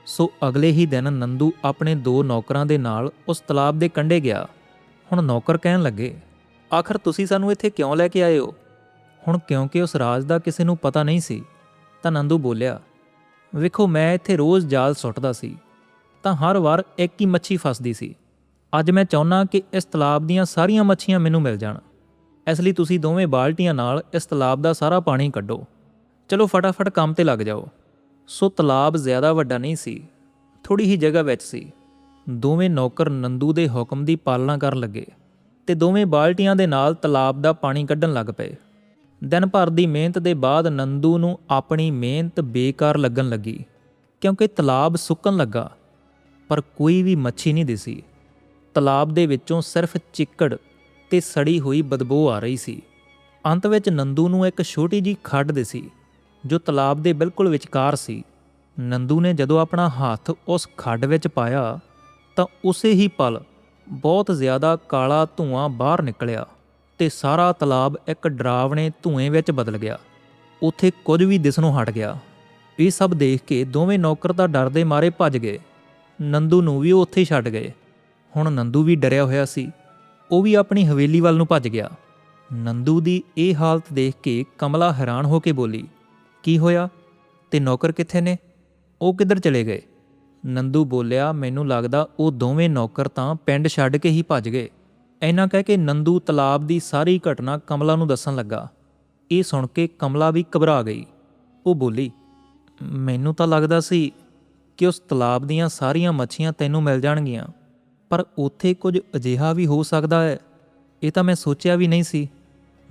ਸੋ ਅਗਲੇ ਹੀ ਦਿਨ ਨੰਦੂ ਆਪਣੇ ਦੋ ਨੌਕਰਾਂ ਦੇ ਨਾਲ ਉਸ ਤਲਾਬ ਦੇ ਕੰਢੇ ਗਿਆ। ਹੁਣ ਨੌਕਰ ਕਹਿਣ ਲੱਗੇ, ਆਖਰ ਤੁਸੀਂ ਸਾਨੂੰ ਇੱਥੇ ਕਿਉਂ ਲੈ ਕੇ ਆਏ ਹੋ? ਹੁਣ ਕਿਉਂਕਿ ਉਸ ਰਾਜ ਦਾ ਕਿਸੇ ਨੂੰ ਪਤਾ ਨਹੀਂ ਸੀ, ਤਾਂ ਨੰਦੂ ਬੋਲਿਆ, ਵੇਖੋ, ਮੈਂ ਇੱਥੇ ਰੋਜ਼ ਜਾਲ ਸੁੱਟਦਾ ਸੀ, ਤਾਂ ਹਰ ਵਾਰ ਇੱਕ ਹੀ ਮੱਛੀ ਫਸਦੀ ਸੀ। ਅੱਜ ਮੈਂ ਚਾਹੁੰਦਾ ਕਿ ਇਸ ਤਲਾਬ ਦੀਆਂ ਸਾਰੀਆਂ ਮੱਛੀਆਂ ਮੈਨੂੰ ਮਿਲ ਜਾਣ। ਇਸ ਲਈ ਤੁਸੀਂ ਦੋਵੇਂ ਬਾਲਟੀਆਂ ਨਾਲ ਇਸ ਤਲਾਬ ਦਾ ਸਾਰਾ ਪਾਣੀ ਕੱਢੋ। ਚਲੋ ਫਟਾਫਟ ਕੰਮ ਤੇ ਲੱਗ ਜਾਓ। ਸੋ ਤਲਾਬ ਜ਼ਿਆਦਾ ਵੱਡਾ ਨਹੀਂ ਸੀ ਥੋੜੀ ਹੀ ਜਗ੍ਹਾ ਵਿੱਚ ਸੀ। ਦੋਵੇਂ ਨੌਕਰ ਨੰਦੂ ਦੇ ਹੁਕਮ ਦੀ ਪਾਲਣਾ ਕਰਨ ਲੱਗੇ ਤੇ ਦੋਵੇਂ ਬਾਲਟੀਆਂ ਦੇ ਨਾਲ ਤਲਾਬ ਦਾ ਪਾਣੀ ਕੱਢਣ ਲੱਗ ਪਏ। ਦਿਨ ਭਰ ਦੀ ਮਿਹਨਤ ਦੇ ਬਾਅਦ ਨੰਦੂ ਨੂੰ ਆਪਣੀ ਮਿਹਨਤ ਬੇਕਾਰ ਲੱਗਣ ਲੱਗੀ, ਕਿਉਂਕਿ ਤਲਾਬ ਸੁੱਕਣ ਲੱਗਾ, ਪਰ ਕੋਈ ਵੀ ਮੱਛੀ ਨਹੀਂ ਦਿਸੀ। ਤਲਾਬ ਦੇ ਵਿੱਚੋਂ ਸਿਰਫ ਚਿੱਕੜ ਤੇ ਸੜੀ ਹੋਈ ਬਦਬੂ ਆ ਰਹੀ ਸੀ। ਅੰਤ ਵਿੱਚ ਨੰਦੂ ਨੂੰ ਇੱਕ ਛੋਟੀ ਜੀ ਖੱਡ ਦਿਸੀ, ਜੋ ਤਲਾਬ ਦੇ ਬਿਲਕੁਲ ਵਿਚਕਾਰ ਸੀ। ਨੰਦੂ ਨੇ ਜਦੋਂ ਆਪਣਾ ਹੱਥ ਉਸ ਖੱਡ ਵਿੱਚ ਪਾਇਆ, ਤਾਂ ਉਸੇ ਹੀ ਪਲ ਬਹੁਤ ਜ਼ਿਆਦਾ ਕਾਲਾ ਧੂਆਂ ਬਾਹਰ ਨਿਕਲਿਆ ਤੇ ਸਾਰਾ ਤਲਾਬ ਇੱਕ ਡਰਾਵਣੇ ਧੂਏ ਵਿੱਚ ਬਦਲ ਗਿਆ। ਉੱਥੇ ਕੁਝ ਵੀ ਦਿਸਣੋਂ ਹਟ ਗਿਆ। ਇਹ ਸਭ ਦੇਖ ਕੇ ਦੋਵੇਂ ਨੌਕਰ ਤਾਂ ਡਰਦੇ ਮਾਰੇ ਭੱਜ ਗਏ। ਨੰਦੂ ਨੂੰ ਵੀ ਉਹ ਉੱਥੇ ਹੀ ਛੱਡ ਗਏ। ਹੁਣ ਨੰਦੂ ਵੀ ਡਰਿਆ ਹੋਇਆ ਸੀ। ਉਹ ਵੀ ਆਪਣੀ ਹਵੇਲੀ ਵੱਲ ਨੂੰ ਭੱਜ ਗਿਆ। ਨੰਦੂ ਦੀ ਇਹ ਹਾਲਤ ਦੇਖ ਕੇ ਕਮਲਾ ਹੈਰਾਨ ਹੋ ਕੇ ਬੋਲੀ, ਕੀ ਹੋਇਆ? ਤੇ ਨੌਕਰ ਕਿੱਥੇ ਨੇ? ਉਹ ਕਿੱਧਰ ਚਲੇ ਗਏ? ਨੰਦੂ ਬੋਲਿਆ, ਮੈਨੂੰ ਲੱਗਦਾ ਉਹ ਦੋਵੇਂ ਨੌਕਰ ਤਾਂ ਪਿੰਡ ਛੱਡ ਕੇ ਹੀ ਭੱਜ ਗਏ। ਐਨਾ ਕਹਿ ਕੇ ਨੰਦੂ ਤਲਾਬ ਦੀ ਸਾਰੀ ਘਟਨਾ ਕਮਲਾ ਨੂੰ ਦੱਸਣ ਲੱਗਾ। ਇਹ ਸੁਣ ਕੇ ਕਮਲਾ ਵੀ ਘਬਰਾ ਗਈ। ਉਹ ਬੋਲੀ, ਮੈਨੂੰ ਤਾਂ ਲੱਗਦਾ ਸੀ ਕਿ ਉਸ ਤਲਾਬ ਦੀਆਂ ਸਾਰੀਆਂ ਮੱਛੀਆਂ ਤੈਨੂੰ ਮਿਲ ਜਾਣਗੀਆਂ। ਪਰ ਉੱਥੇ ਕੁਝ ਅਜਿਹਾ ਵੀ ਹੋ ਸਕਦਾ ਹੈ। ਇਹ ਤਾਂ ਮੈਂ ਸੋਚਿਆ ਵੀ ਨਹੀਂ ਸੀ।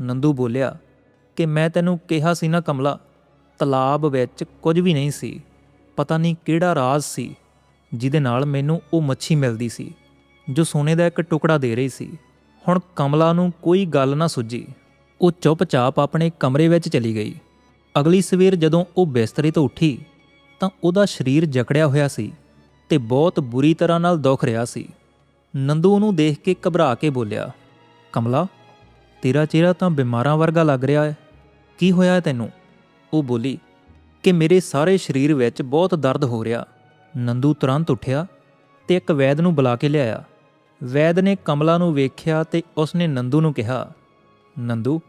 ਨੰਦੂ ਬੋਲਿਆ, ਕਿ ਮੈਂ ਤੈਨੂੰ ਕਿਹਾ ਸੀ ਨਾ ਕਮਲਾ, ਤਲਾਬ ਵਿੱਚ ਕੁਝ ਵੀ ਨਹੀਂ ਸੀ। ਪਤਾ ਨਹੀਂ ਕਿਹੜਾ ਰਾਜ਼ ਸੀ, ਜਿਹਦੇ ਨਾਲ ਮੈਨੂੰ ਉਹ ਮੱਛੀ ਮਿਲਦੀ ਸੀ, ਜੋ ਸੋਨੇ ਦਾ ਇੱਕ ਟੁਕੜਾ ਦੇ ਰਹੀ ਸੀ। ਹੁਣ ਕਮਲਾ ਨੂੰ ਕੋਈ ਗੱਲ ਨਾ ਸੁੱਝੀ। ਉਹ ਚੁੱਪਚਾਪ ਆਪਣੇ ਕਮਰੇ ਵਿੱਚ ਚਲੀ ਗਈ। ਅਗਲੀ ਸਵੇਰ ਜਦੋਂ ਉਹ ਬਿਸਤਰੇ ਤੋਂ ਉੱਠੀ, ਤਾਂ ਉਹਦਾ ਸਰੀਰ ਜਕੜਿਆ ਹੋਇਆ ਸੀ ਤੇ ਬਹੁਤ ਬੁਰੀ ਤਰ੍ਹਾਂ ਨਾਲ ਦੁਖ ਰਿਹਾ ਸੀ। ਨੰਦੂ ਉਹਨੂੰ ਦੇਖ ਕੇ ਘਬਰਾ ਕੇ ਬੋਲਿਆ, ਕਮਲਾ, ਤੇਰਾ ਚਿਹਰਾ ਤਾਂ ਬਿਮਾਰਾਂ ਵਰਗਾ ਲੱਗ ਰਿਹਾ ਹੈ। ਕੀ ਹੋਇਆ ਹੈ ਤੈਨੂੰ? ਉਹ ਬੋਲੀ, ਕਿ ਮੇਰੇ ਸਾਰੇ ਸਰੀਰ ਵਿੱਚ ਬਹੁਤ ਦਰਦ ਹੋ ਰਿਹਾ। ਨੰਦੂ ਤੁਰੰਤ ਉੱਠਿਆ ਤੇ ਇੱਕ ਵੈਦ ਨੂੰ ਬੁਲਾ ਕੇ ਲਿਆਇਆ। ਵੈਦ ਨੇ ਕਮਲਾ ਨੂੰ ਵੇਖਿਆ ਤੇ ਉਸਨੇ ਨੰਦੂ ਨੂੰ ਕਿਹਾ, ਨੰਦੂ,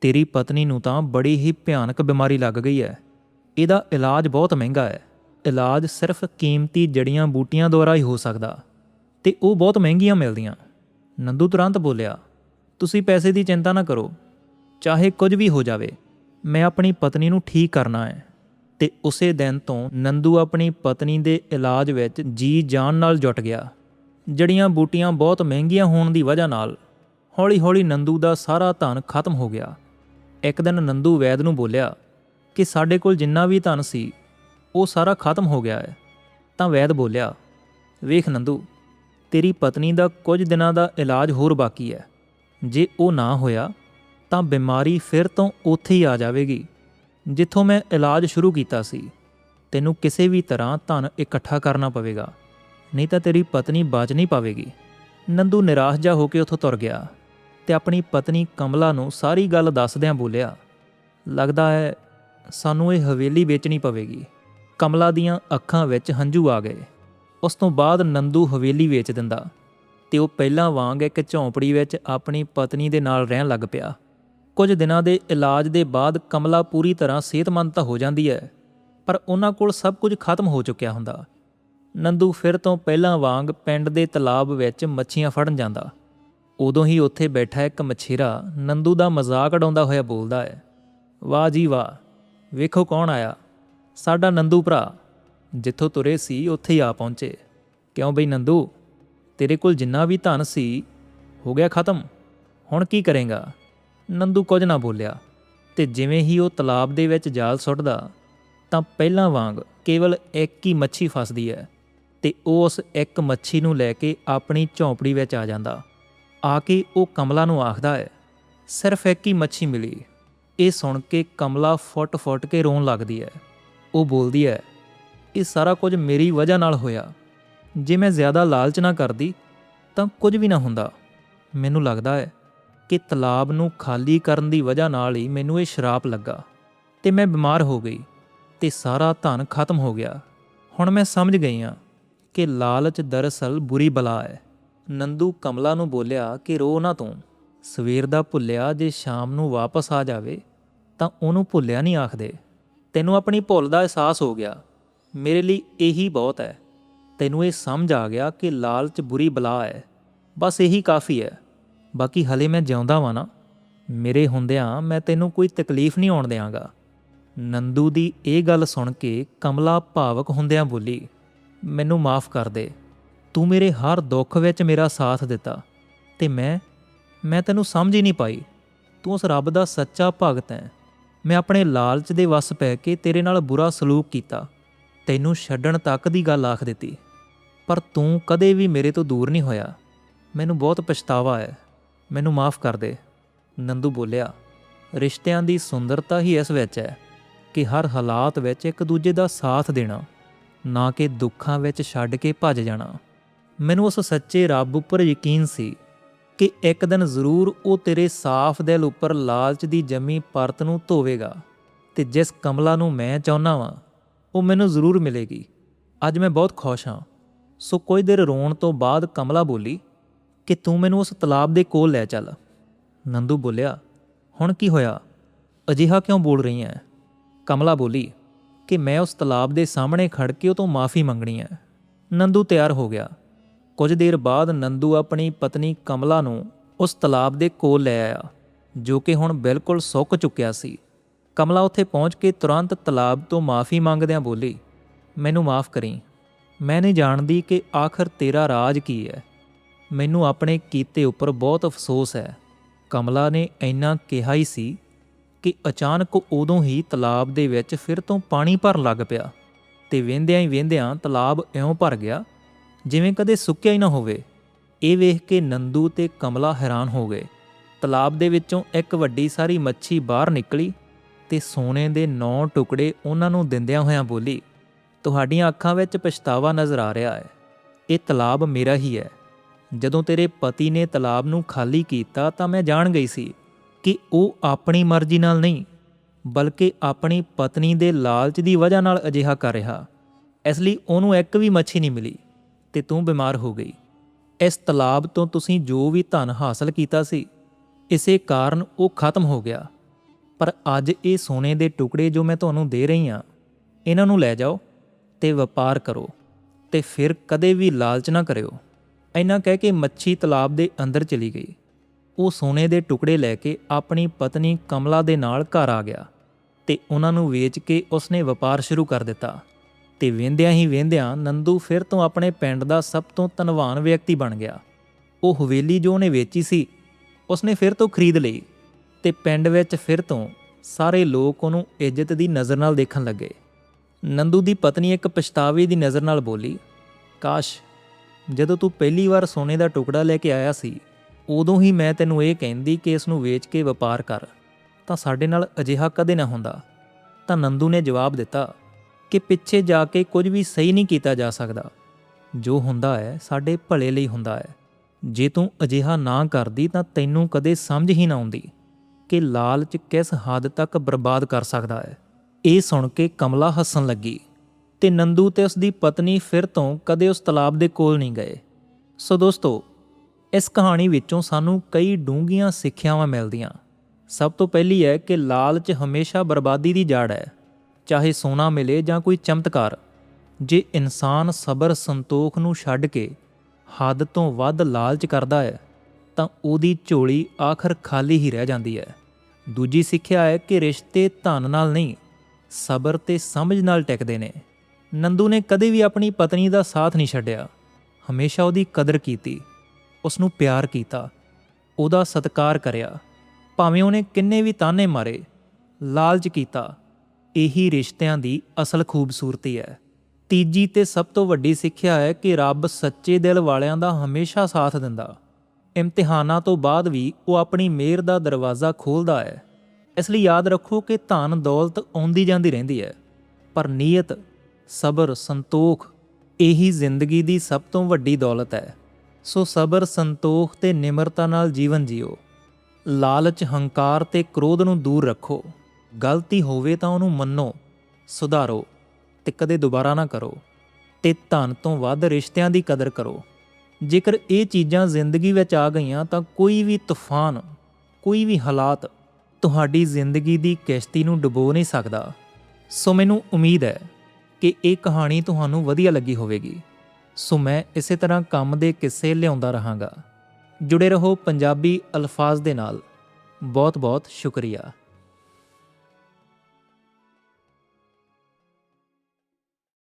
ਤੇਰੀ ਪਤਨੀ ਨੂੰ ਤਾਂ ਬੜੀ ਹੀ ਭਿਆਨਕ ਬਿਮਾਰੀ ਲੱਗ ਗਈ ਹੈ। ਇਹਦਾ ਇਲਾਜ ਬਹੁਤ ਮਹਿੰਗਾ ਹੈ। ਇਲਾਜ ਸਿਰਫ ਕੀਮਤੀ ਜੜੀਆਂ ਬੂਟੀਆਂ ਦੁਆਰਾ ਹੀ ਹੋ ਸਕਦਾ। ਤੇ ਉਹ ਬਹੁਤ ਮਹਿੰਗੀਆਂ ਮਿਲਦੀਆਂ। ਨੰਦੂ ਤੁਰੰਤ ਬੋਲਿਆ, ਤੁਸੀਂ ਪੈਸੇ ਦੀ ਚਿੰਤਾ ਨਾ ਕਰੋ। ਚਾਹੇ ਕੁਝ ਵੀ ਹੋ ਜਾਵੇ, ਮੈਂ ਆਪਣੀ ਪਤਨੀ ਨੂੰ ਠੀਕ ਕਰਨਾ ਹੈ। ਤੇ ਉਸੇ ਦਿਨ ਤੋਂ ਨੰਦੂ ਆਪਣੀ ਪਤਨੀ ਦੇ ਇਲਾਜ ਵਿੱਚ ਜੀ ਜਾਨ ਨਾਲ ਜੁਟ ਗਿਆ। ਜੜੀਆਂ ਬੂਟੀਆਂ ਬਹੁਤ ਮਹਿੰਗੀਆਂ ਹੋਣ ਦੀ ਵਜ੍ਹਾ ਨਾਲ ਹੌਲੀ-ਹੌਲੀ ਨੰਦੂ ਦਾ ਸਾਰਾ ਧਨ ਖਤਮ ਹੋ ਗਿਆ। ਇੱਕ ਦਿਨ ਨੰਦੂ ਵੈਦ ਨੂੰ ਬੋਲਿਆ ਕਿ ਸਾਡੇ ਕੋਲ ਜਿੰਨਾ ਵੀ ਧਨ ਸੀ, ਉਹ ਸਾਰਾ ਖਤਮ ਹੋ ਗਿਆ ਹੈ। ਤਾਂ ਵੈਦ ਬੋਲਿਆ, ਵੇਖ ਨੰਦੂ ਤੇਰੀ ਪਤਨੀ ਦਾ ਕੁਝ ਦਿਨਾਂ ਦਾ ਇਲਾਜ ਹੋਰ ਬਾਕੀ ਹੈ। ਜੇ ਉਹ ਨਾ ਹੋਇਆ, ਤਾਂ ਬਿਮਾਰੀ ਫਿਰ ਤੋਂ ਉੱਥੇ ਹੀ ਆ ਜਾਵੇਗੀ, ਜਿੱਥੋਂ ਮੈਂ ਇਲਾਜ ਸ਼ੁਰੂ ਕੀਤਾ ਸੀ। ਤੈਨੂੰ ਕਿਸੇ ਵੀ ਤਰ੍ਹਾਂ ਧਨ ਇਕੱਠਾ ਕਰਨਾ ਪਵੇਗਾ, ਨਹੀਂ ਤਾਂ ਤੇਰੀ ਪਤਨੀ ਬਚ ਨਹੀਂ ਪਾਵੇਗੀ। ਨੰਦੂ ਨਿਰਾਸ਼ ਜਾ ਹੋ ਕੇ ਉੱਥੋਂ ਤੁਰ ਗਿਆ ਤੇ ਆਪਣੀ ਪਤਨੀ ਕਮਲਾ ਨੂੰ ਸਾਰੀ ਗੱਲ ਦੱਸਦਿਆਂ ਬੋਲਿਆ, ਲੱਗਦਾ ਹੈ ਸਾਨੂੰ ਇਹ ਹਵੇਲੀ ਵੇਚਣੀ ਪਵੇਗੀ। ਕਮਲਾ ਦੀਆਂ ਅੱਖਾਂ ਵਿੱਚ ਹੰਝੂ ਆ ਗਏ। ਉਸ ਤੋਂ ਬਾਅਦ ਨੰਦੂ ਹਵੇਲੀ ਵੇਚ ਦਿੰਦਾ ਤੇ ਉਹ ਪਹਿਲਾਂ ਵਾਂਗ ਇੱਕ ਝੌਂਪੜੀ ਵਿੱਚ ਆਪਣੀ ਪਤਨੀ ਦੇ ਨਾਲ ਰਹਿਣ ਲੱਗ ਪਿਆ। ਕੁਝ ਦਿਨਾਂ ਦੇ ਇਲਾਜ ਦੇ ਬਾਅਦ ਕਮਲਾ ਪੂਰੀ ਤਰ੍ਹਾਂ ਸਿਹਤਮੰਦ ਤਾਂ ਹੋ ਜਾਂਦੀ ਹੈ, ਪਰ ਉਹਨਾਂ ਕੋਲ ਸਭ ਕੁਝ ਖਤਮ ਹੋ ਚੁੱਕਿਆ ਹੁੰਦਾ। ਨੰਦੂ ਫਿਰ ਤੋਂ ਪਹਿਲਾਂ ਵਾਂਗ ਪਿੰਡ ਦੇ ਤਲਾਬ ਵਿੱਚ ਮੱਛੀਆਂ ਫੜਨ ਜਾਂਦਾ। ਉਦੋਂ ਹੀ ਉੱਥੇ ਬੈਠਾ ਇੱਕ ਮਛੇਰਾ ਨੰਦੂ ਦਾ ਮਜ਼ਾਕ ਉਡਾਉਂਦਾ ਹੋਇਆ ਬੋਲਦਾ ਹੈ, ਵਾਹ ਜੀ ਵਾਹ, ਵੇਖੋ ਕੌਣ ਆਇਆ? ਸਾਡਾ ਨੰਦੂ ਭਰਾ। ਜਿੱਥੋਂ ਤੁਰੇ ਸੀ, ਉੱਥੇ ਹੀ ਆ ਪਹੁੰਚੇ। ਕਿਉਂ ਬਈ ਨੰਦੂ? ਤੇਰੇ ਕੋਲ ਜਿੰਨਾ ਵੀ ਧਨ ਸੀ, ਹੋ ਗਿਆ ਖਤਮ। ਹੁਣ ਕੀ ਕਰੇਗਾ? ਨੰਦੂ ਕੁਝ ਨਾ ਬੋਲਿਆ। ਤੇ ਜਿਵੇਂ ਹੀ ਉਹ ਤਲਾਬ ਦੇ ਵਿੱਚ ਜਾਲ ਸੁੱਟਦਾ, ਤਾਂ ਪਹਿਲਾਂ ਵਾਂਗ ਕੇਵਲ ਇੱਕ ਹੀ ਮੱਛੀ ਫਸਦੀ ਹੈ ਤੇ ਉਹ ਉਸ ਇੱਕ ਮੱਛੀ ਨੂੰ ਲੈ ਕੇ ਆਪਣੀ ਝੌਂਪੜੀ ਵਿੱਚ ਆ ਜਾਂਦਾ। ਆ ਕੇ ਉਹ ਕਮਲਾ ਨੂੰ ਆਖਦਾ ਹੈ, ਸਿਰਫ ਇੱਕ ਹੀ ਮੱਛੀ ਮਿਲੀ। ਇਹ ਸੁਣ ਕੇ ਕਮਲਾ ਫੁੱਟ-ਫੁੱਟ ਕੇ ਰੋਣ ਲੱਗਦੀ ਹੈ। ਉਹ ਬੋਲਦੀ ਹੈ ਇਹ ਸਾਰਾ ਕੁਝ ਮੇਰੀ ਵਜ੍ਹਾ ਨਾਲ ਹੋਇਆ। ਜੇ ਮੈਂ ਜ਼ਿਆਦਾ ਲਾਲਚ ਨਾ ਕਰਦੀ, ਤਾਂ ਕੁਝ ਵੀ ਨਾ ਹੁੰਦਾ। ਮੈਨੂੰ ਲੱਗਦਾ ਹੈ ਕਿ ਤਲਾਬ ਨੂੰ ਖਾਲੀ ਕਰਨ ਦੀ ਵਜ੍ਹਾ ਨਾਲ ਹੀ ਮੈਨੂੰ ਇਹ ਸ਼ਰਾਪ ਲੱਗਾ ਤੇ ਮੈਂ ਬਿਮਾਰ ਹੋ ਗਈ ਤੇ ਸਾਰਾ ਧਨ ਖਤਮ ਹੋ ਗਿਆ। ਹੁਣ ਮੈਂ ਸਮਝ ਗਈ ਹਾਂ ਕਿ ਲਾਲਚ ਦਰਅਸਲ ਬੁਰੀ ਬਲਾ ਹੈ। ਨੰਦੂ ਕਮਲਾ ਨੂੰ ਬੋਲਿਆ ਕਿ ਰੋ ਨਾ ਤੂੰ। ਸਵੇਰ ਦਾ ਭੁੱਲਿਆ ਜੇ ਸ਼ਾਮ ਨੂੰ ਵਾਪਸ ਆ ਜਾਵੇ, ਤਾਂ ਉਹਨੂੰ ਭੁੱਲਿਆ ਨਹੀਂ ਆਖਦੇ। ਤੈਨੂੰ ਆਪਣੀ ਭੁੱਲ ਦਾ ਅਹਿਸਾਸ ਹੋ ਗਿਆ। ਮੇਰੇ ਲਈ ਇਹੀ ਬਹੁਤ ਹੈ। ਤੈਨੂੰ ਇਹ ਸਮਝ ਆ ਗਿਆ ਕਿ ਲਾਲਚ ਬੁਰੀ ਬਲਾ ਹੈ। ਬਸ ਇਹੀ ਕਾਫੀ ਹੈ। ਬਾਕੀ ਹਲੇ ਮੈਂ ਜਿਉਂਦਾ ਵਾਂ ਨਾ। ਮੇਰੇ ਹੁੰਦਿਆਂ ਮੈਂ ਤੈਨੂੰ ਕੋਈ ਤਕਲੀਫ ਨਹੀਂ ਆਉਣ ਦਿਆਂਗਾ। ਨੰਦੂ ਦੀ ਇਹ ਗੱਲ ਸੁਣ ਕੇ ਕਮਲਾ ਭਾਵਕ ਹੁੰਦਿਆਂ ਬੋਲੀ, ਮੈਨੂੰ ਮਾਫ ਕਰ ਦੇ। ਤੂੰ ਮੇਰੇ ਹਰ ਦੁੱਖ ਵਿੱਚ ਮੇਰਾ ਸਾਥ ਦਿੱਤਾ ਤੇ ਮੈਂ ਮੈਂ ਤੈਨੂੰ ਸਮਝ ਹੀ ਨਹੀਂ ਪਾਈ। ਤੂੰ ਉਸ ਰੱਬ ਦਾ ਸੱਚਾ ਭਗਤ ਹੈ। ਮੈਂ ਆਪਣੇ ਲਾਲਚ ਦੇ ਵਸ ਪੈ ਕੇ ਤੇਰੇ ਨਾਲ ਬੁਰਾ ਸਲੂਕ ਕੀਤਾ। ਤੈਨੂੰ ਛੱਡਣ ਤੱਕ ਦੀ ਗੱਲ ਆਖ ਦਿੱਤੀ। ਪਰ ਤੂੰ ਕਦੇ ਵੀ ਮੇਰੇ ਤੋਂ ਦੂਰ ਨਹੀਂ ਹੋਇਆ। ਮੈਨੂੰ ਬਹੁਤ ਪਛਤਾਵਾ ਹੈ। ਮੈਨੂੰ ਮਾਫ ਕਰ ਦੇ। ਨੰਦੂ ਬੋਲਿਆ, ਰਿਸ਼ਤਿਆਂ ਦੀ ਸੁੰਦਰਤਾ ਹੀ ਇਸ ਵਿੱਚ ਹੈ ਕਿ ਹਰ ਹਾਲਾਤ ਵਿੱਚ ਇੱਕ ਦੂਜੇ ਦਾ ਸਾਥ ਦੇਣਾ, ਨਾ ਕਿ ਦੁੱਖਾਂ ਵਿੱਚ ਛੱਡ ਕੇ ਭੱਜ ਜਾਣਾ। ਮੈਨੂੰ ਉਸ ਸੱਚੇ ਰੱਬ ਉੱਪਰ ਯਕੀਨ ਸੀ ਕਿ ਇੱਕ ਦਿਨ ਜ਼ਰੂਰ ਉਹ ਤੇਰੇ ਸਾਫ਼ ਦਿਲ ਉੱਪਰ ਲਾਲਚ ਦੀ ਜੰਮੀ ਪਰਤ ਨੂੰ ਧੋਵੇਗਾ ਤੇ ਜਿਸ ਕਮਲਾ ਨੂੰ ਮੈਂ ਚਾਹੁੰਦਾ ਵਾਂ ਉਹ ਮੈਨੂੰ ਜ਼ਰੂਰ ਮਿਲੇਗੀ। ਅੱਜ ਮੈਂ ਬਹੁਤ ਖੁਸ਼ ਹਾਂ। ਸੋ ਕੁਝ ਦੇਰ ਰੋਣ ਤੋਂ ਬਾਅਦ ਕਮਲਾ ਬੋਲੀ, ਕਿ ਤੂੰ ਮੈਨੂੰ ਉਸ ਤਲਾਬ ਦੇ ਕੋਲ ਲੈ ਚੱਲ। ਨੰਦੂ ਬੋਲਿਆ, ਹੁਣ ਕੀ ਹੋਇਆ? ਅਜਿਹਾ ਕਿਉਂ ਬੋਲ ਰਹੀ ਹੈ ਕਮਲਾ ਬੋਲੀ, ਕਿ ਮੈਂ ਉਸ ਤਲਾਬ ਦੇ ਸਾਹਮਣੇ ਖੜ ਕੇ ਉਹ ਤੋਂ ਮਾਫੀ ਮੰਗਣੀ ਹੈ ਨੰਦੂ ਤਿਆਰ ਹੋ ਗਿਆ। ਕੁਝ ਦੇਰ ਬਾਅਦ ਨੰਦੂ ਆਪਣੀ ਪਤਨੀ ਕਮਲਾ ਨੂੰ ਉਸ ਤਲਾਬ ਦੇ ਕੋਲ ਲੈ ਆਇਆ, ਜੋ ਕਿ ਹੁਣ ਬਿਲਕੁਲ ਸੁੱਕ ਚੁੱਕਿਆ ਸੀ। ਕਮਲਾ ਉੱਥੇ ਪਹੁੰਚ ਕੇ ਤੁਰੰਤ ਤਲਾਬ ਤੋਂ ਮਾਫੀ ਮੰਗਦਿਆਂ ਬੋਲੀ, ਮੈਨੂੰ ਮਾਫ ਕਰੀ। ਮੈਂ ਨਹੀਂ ਜਾਣਦੀ ਕਿ ਆਖਰ ਤੇਰਾ ਰਾਜ ਕੀ ਹੈ। ਮੈਨੂੰ ਆਪਣੇ ਕੀਤੇ ਉੱਪਰ ਬਹੁਤ ਅਫਸੋਸ ਹੈ ਕਮਲਾ ਨੇ ਇੰਨਾ ਕਿਹਾ ਹੀ ਸੀ ਕਿ ਅਚਾਨਕ ਉਦੋਂ ਹੀ ਤਲਾਬ ਦੇ ਵਿੱਚ ਫਿਰ ਤੋਂ ਪਾਣੀ ਭਰਨ ਲੱਗ ਪਿਆ ਤੇ ਵਹਿੰਦਿਆਂ ਹੀ ਵਹਿੰਦਿਆਂ ਤਲਾਬ ਇਉਂ ਭਰ ਗਿਆ, ਜਿਵੇਂ ਕਦੇ ਸੁੱਕਿਆ ਹੀ ਨਾ ਹੋਵੇ। ਇਹ ਵੇਖ ਕੇ ਨੰਦੂ ਤੇ ਕਮਲਾ ਹੈਰਾਨ ਹੋ ਗਏ। ਤਲਾਬ ਦੇ ਵਿੱਚੋਂ ਇੱਕ ਵੱਡੀ ਸਾਰੀ ਮੱਛੀ ਬਾਹਰ ਨਿਕਲੀ ਤੇ ਸੋਨੇ ਦੇ ਨੌ ਟੁਕੜੇ ਉਹਨਾਂ ਨੂੰ ਦਿੰਦਿਆਂ ਹੋਇਆਂ ਬੋਲੀ, ਤੁਹਾਡੀਆਂ ਅੱਖਾਂ ਵਿੱਚ ਪਛਤਾਵਾ ਨਜ਼ਰ ਆ ਰਿਹਾ ਹੈ। ਇਹ ਤਲਾਬ ਮੇਰਾ ਹੀ ਹੈ। ਜਦੋਂ ਤੇਰੇ ਪਤੀ ਨੇ ਤਲਾਬ ਨੂੰ ਖਾਲੀ ਕੀਤਾ ਤਾਂ ਮੈਂ ਜਾਣ ਗਈ ਸੀ ਕਿ ਉਹ ਆਪਣੀ ਮਰਜ਼ੀ ਨਾਲ ਨਹੀਂ, ਬਲਕਿ ਆਪਣੀ ਪਤਨੀ ਦੇ ਲਾਲਚ ਦੀ ਵਜ੍ਹਾ ਨਾਲ ਅਜਿਹਾ ਕਰ ਰਿਹਾ। ਇਸ ਲਈ ਉਹਨੂੰ ਇੱਕ ਵੀ ਮੱਛੀ ਨਹੀਂ ਮਿਲੀ ਤੇ ਤੂੰ ਬਿਮਾਰ ਹੋ ਗਈ। ਇਸ ਤਲਾਬ ਤੋਂ ਤੁਸੀਂ ਜੋ ਵੀ ਧਨ ਹਾਸਲ ਕੀਤਾ ਸੀ, ਇਸੇ ਕਾਰਨ ਉਹ ਖਤਮ ਹੋ ਗਿਆ। ਪਰ ਅੱਜ ਇਹ ਸੋਨੇ ਦੇ ਟੁਕੜੇ ਜੋ ਮੈਂ ਤੁਹਾਨੂੰ ਦੇ ਰਹੀ ਹਾਂ, ਇਹਨਾਂ ਨੂੰ ਲੈ ਜਾਓ ਤੇ ਵਪਾਰ ਕਰੋ ਤੇ ਫਿਰ ਕਦੇ ਵੀ ਲਾਲਚ ਨਾ ਕਰਿਓ। ਇੰਨਾ ਕਹਿ ਕੇ ਮੱਛੀ ਤਲਾਬ ਦੇ ਅੰਦਰ ਚਲੀ ਗਈ। ਉਹ ਸੋਨੇ ਦੇ ਟੁਕੜੇ ਲੈ ਕੇ ਆਪਣੀ ਪਤਨੀ ਕਮਲਾ ਦੇ ਨਾਲ ਘਰ ਆ ਗਿਆ ਤੇ ਉਹਨਾਂ ਨੂੰ ਵੇਚ ਕੇ ਉਸਨੇ ਵਪਾਰ ਸ਼ੁਰੂ ਕਰ ਦਿੱਤਾ ਤੇ ਵੇਂਦਿਆਂ ਹੀ ਵੇਂਦਿਆਂ ਨੰਦੂ ਫਿਰ ਤੋਂ ਆਪਣੇ ਪਿੰਡ ਦਾ ਸਭ ਤੋਂ ਧਨਵਾਨ ਵਿਅਕਤੀ ਬਣ ਗਿਆ। ਉਹ ਹਵੇਲੀ ਜੋ ਉਹਨੇ ਵੇਚੀ ਸੀ, ਉਸਨੇ ਫਿਰ ਤੋਂ ਖਰੀਦ ਲਈ। ਤੇ ਪਿੰਡ ਵਿੱਚ ਫਿਰ ਤੋਂ ਸਾਰੇ ਲੋਕ ਉਹਨੂੰ ਇੱਜ਼ਤ ਦੀ ਨਜ਼ਰ ਨਾਲ ਦੇਖਣ ਲੱਗੇ। ਨੰਦੂ ਦੀ ਪਤਨੀ ਇੱਕ ਪਛਤਾਵੇ ਦੀ ਨਜ਼ਰ ਨਾਲ ਬੋਲੀ, ਕਾਸ਼, ਜਦੋਂ ਤੂੰ ਪਹਿਲੀ ਵਾਰ ਸੋਨੇ ਦਾ ਟੁਕੜਾ ਲੈ ਕੇ ਆਇਆ ਸੀ, ਉਦੋਂ ਹੀ ਮੈਂ ਤੈਨੂੰ ਇਹ ਕਹਿੰਦੀ ਕਿ ਇਸ ਨੂੰ ਵੇਚ ਕੇ ਵਪਾਰ ਕਰ, ਤਾਂ ਸਾਡੇ ਨਾਲ ਅਜਿਹਾ ਕਦੇ ਨਾ ਹੁੰਦਾ। ਤਾਂ ਨੰਦੂ ਨੇ ਜਵਾਬ ਦਿੱਤਾ ਕਿ ਪਿੱਛੇ ਜਾ ਕੇ ਕੁਝ ਵੀ ਸਹੀ ਨਹੀਂ ਕੀਤਾ ਜਾ ਸਕਦਾ। ਜੋ ਹੁੰਦਾ ਹੈ, ਸਾਡੇ ਭਲੇ ਲਈ ਹੁੰਦਾ ਹੈ। ਜੇ ਤੂੰ ਅਜਿਹਾ ਨਾ ਕਰਦੀ ਤਾਂ ਤੈਨੂੰ ਕਦੇ ਸਮਝ ਹੀ ਨਾ ਆਉਂਦੀ। ਕਿ ਲਾਲਚ ਕਿਸ ਹੱਦ ਤੱਕ ਬਰਬਾਦ ਕਰ ਸਕਦਾ ਹੈ? ਇਹ ਸੁਣ ਕੇ ਕਮਲਾ ਹੱਸਣ ਲੱਗੀ ਤੇ ਨੰਦੂ ਤੇ ਉਸ ਦੀ ਪਤਨੀ ਫਿਰ ਤੋਂ ਕਦੇ ਉਸ ਤਲਾਬ ਦੇ ਕੋਲ ਨਹੀਂ ਗਏ। ਸੋ ਦੋਸਤੋ, ਇਸ ਕਹਾਣੀ ਵਿੱਚੋਂ ਸਾਨੂੰ ਕਈ ਡੂੰਘੀਆਂ ਸਿੱਖਿਆਵਾਂ ਮਿਲਦੀਆਂ। ਸਭ ਤੋਂ ਪਹਿਲੀ ਹੈ ਕਿ ਲਾਲਚ ਹਮੇਸ਼ਾ ਬਰਬਾਦੀ ਦੀ ਜੜ ਹੈ। ਚਾਹੇ ਸੋਨਾ ਮਿਲੇ ਜਾਂ ਕੋਈ ਚਮਤਕਾਰ, ਜੇ ਇਨਸਾਨ ਸਬਰ ਸੰਤੋਖ ਨੂੰ ਛੱਡ ਕੇ ਹੱਦ ਤੋਂ ਵੱਧ ਲਾਲਚ ਕਰਦਾ ਹੈ ਤਾਂ ਉਹਦੀ ਝੋਲੀ ਆਖਰ ਖਾਲੀ ਹੀ ਰਹਿ ਜਾਂਦੀ ਹੈ। ਦੂਜੀ ਸਿੱਖਿਆ ਹੈ ਕਿ ਰਿਸ਼ਤੇ ਧਨ ਨਾਲ ਨਹੀਂ, ਸਬਰ ਤੇ ਸਮਝ ਨਾਲ ਟਿਕਦੇ ਨੇ। ਨੰਦੂ ਨੇ ਕਦੇ ਵੀ ਆਪਣੀ ਪਤਨੀ ਦਾ ਸਾਥ ਨਹੀਂ ਛੱਡਿਆ। ਹਮੇਸ਼ਾ ਉਹਦੀ ਕਦਰ ਕੀਤੀ ਉਸ ਨੂੰ ਪਿਆਰ ਕੀਤਾ, ਉਹਦਾ ਸਤਿਕਾਰ ਕਰਿਆ। ਭਾਵੇਂ ਉਹਨੇ ਕਿੰਨੇ ਵੀ ਤਾਨੇ ਮਾਰੇ, ਲਾਲਚ ਕੀਤਾ, ਇਹੀ ਰਿਸ਼ਤਿਆਂ ਦੀ ਅਸਲ ਖੂਬਸੂਰਤੀ ਹੈ। ਤੀਜੀ ਤੇ ਸਭ ਤੋਂ ਵੱਡੀ ਸਿੱਖਿਆ ਹੈ ਕਿ ਰੱਬ ਸੱਚੇ ਦਿਲ ਵਾਲਿਆਂ ਦਾ ਹਮੇਸ਼ਾ ਸਾਥ ਦਿੰਦਾ। ਇਮਤਿਹਾਨਾਂ ਤੋਂ ਬਾਅਦ ਵੀ ਉਹ ਆਪਣੀ ਮਿਹਰ ਦਾ ਦਰਵਾਜ਼ਾ ਖੋਲਦਾ ਹੈ। ਇਸ ਲਈ ਯਾਦ ਰੱਖੋ ਕਿ ਧਨ ਦੌਲਤ ਆਉਂਦੀ ਜਾਂਦੀ ਰਹਿੰਦੀ ਹੈ, ਪਰ ਨੀਅਤ, ਸਬਰ, ਸੰਤੋਖ, ਇਹੀ ਜ਼ਿੰਦਗੀ ਦੀ ਸਭ ਤੋਂ ਵੱਡੀ ਦੌਲਤ ਹੈ। ਸੋ ਸਬਰ, ਸੰਤੋਖ ਤੇ ਨਿਮਰਤਾ ਨਾਲ ਜੀਵਨ ਜੀਓ। ਲਾਲਚ, ਹੰਕਾਰ ਤੇ ਕ੍ਰੋਧ ਨੂੰ ਦੂਰ ਰੱਖੋ। ਗਲਤੀ ਹੋਵੇ ਤਾਂ ਉਹਨੂੰ ਮੰਨੋ, ਸੁਧਾਰੋ ਤੇ ਕਦੇ ਦੁਬਾਰਾ ਨਾ ਕਰੋ ਤੇ ਧਨ ਤੋਂ ਵੱਧ ਰਿਸ਼ਤਿਆਂ ਦੀ ਕਦਰ ਕਰੋ। ਜੇਕਰ ਇਹ ਚੀਜ਼ਾਂ ਜ਼ਿੰਦਗੀ ਵਿੱਚ ਆ ਗਈਆਂ ਤਾਂ ਕੋਈ ਵੀ ਤੂਫਾਨ, ਕੋਈ ਵੀ ਹਾਲਾਤ ਤੁਹਾਡੀ ਜ਼ਿੰਦਗੀ ਦੀ ਕਿਸ਼ਤੀ ਨੂੰ ਡੁਬੋ ਨਹੀਂ ਸਕਦਾ। ਸੋ ਮੈਨੂੰ ਉਮੀਦ ਹੈ ਕਿ ਇਹ ਕਹਾਣੀ ਤੁਹਾਨੂੰ ਵਧੀਆ ਲੱਗੀ ਹੋਵੇਗੀ। ਸੋ ਮੈਂ ਇਸੇ ਤਰ੍ਹਾਂ ਕੰਮ ਦੇ ਕਿੱਸੇ ਲਿਆਉਂਦਾ ਰਹਾਂਗਾ। ਜੁੜੇ ਰਹੋ ਪੰਜਾਬੀ ਅਲਫਾਜ਼ ਦੇ ਨਾਲ। ਬਹੁਤ ਬਹੁਤ ਸ਼ੁਕਰੀਆ।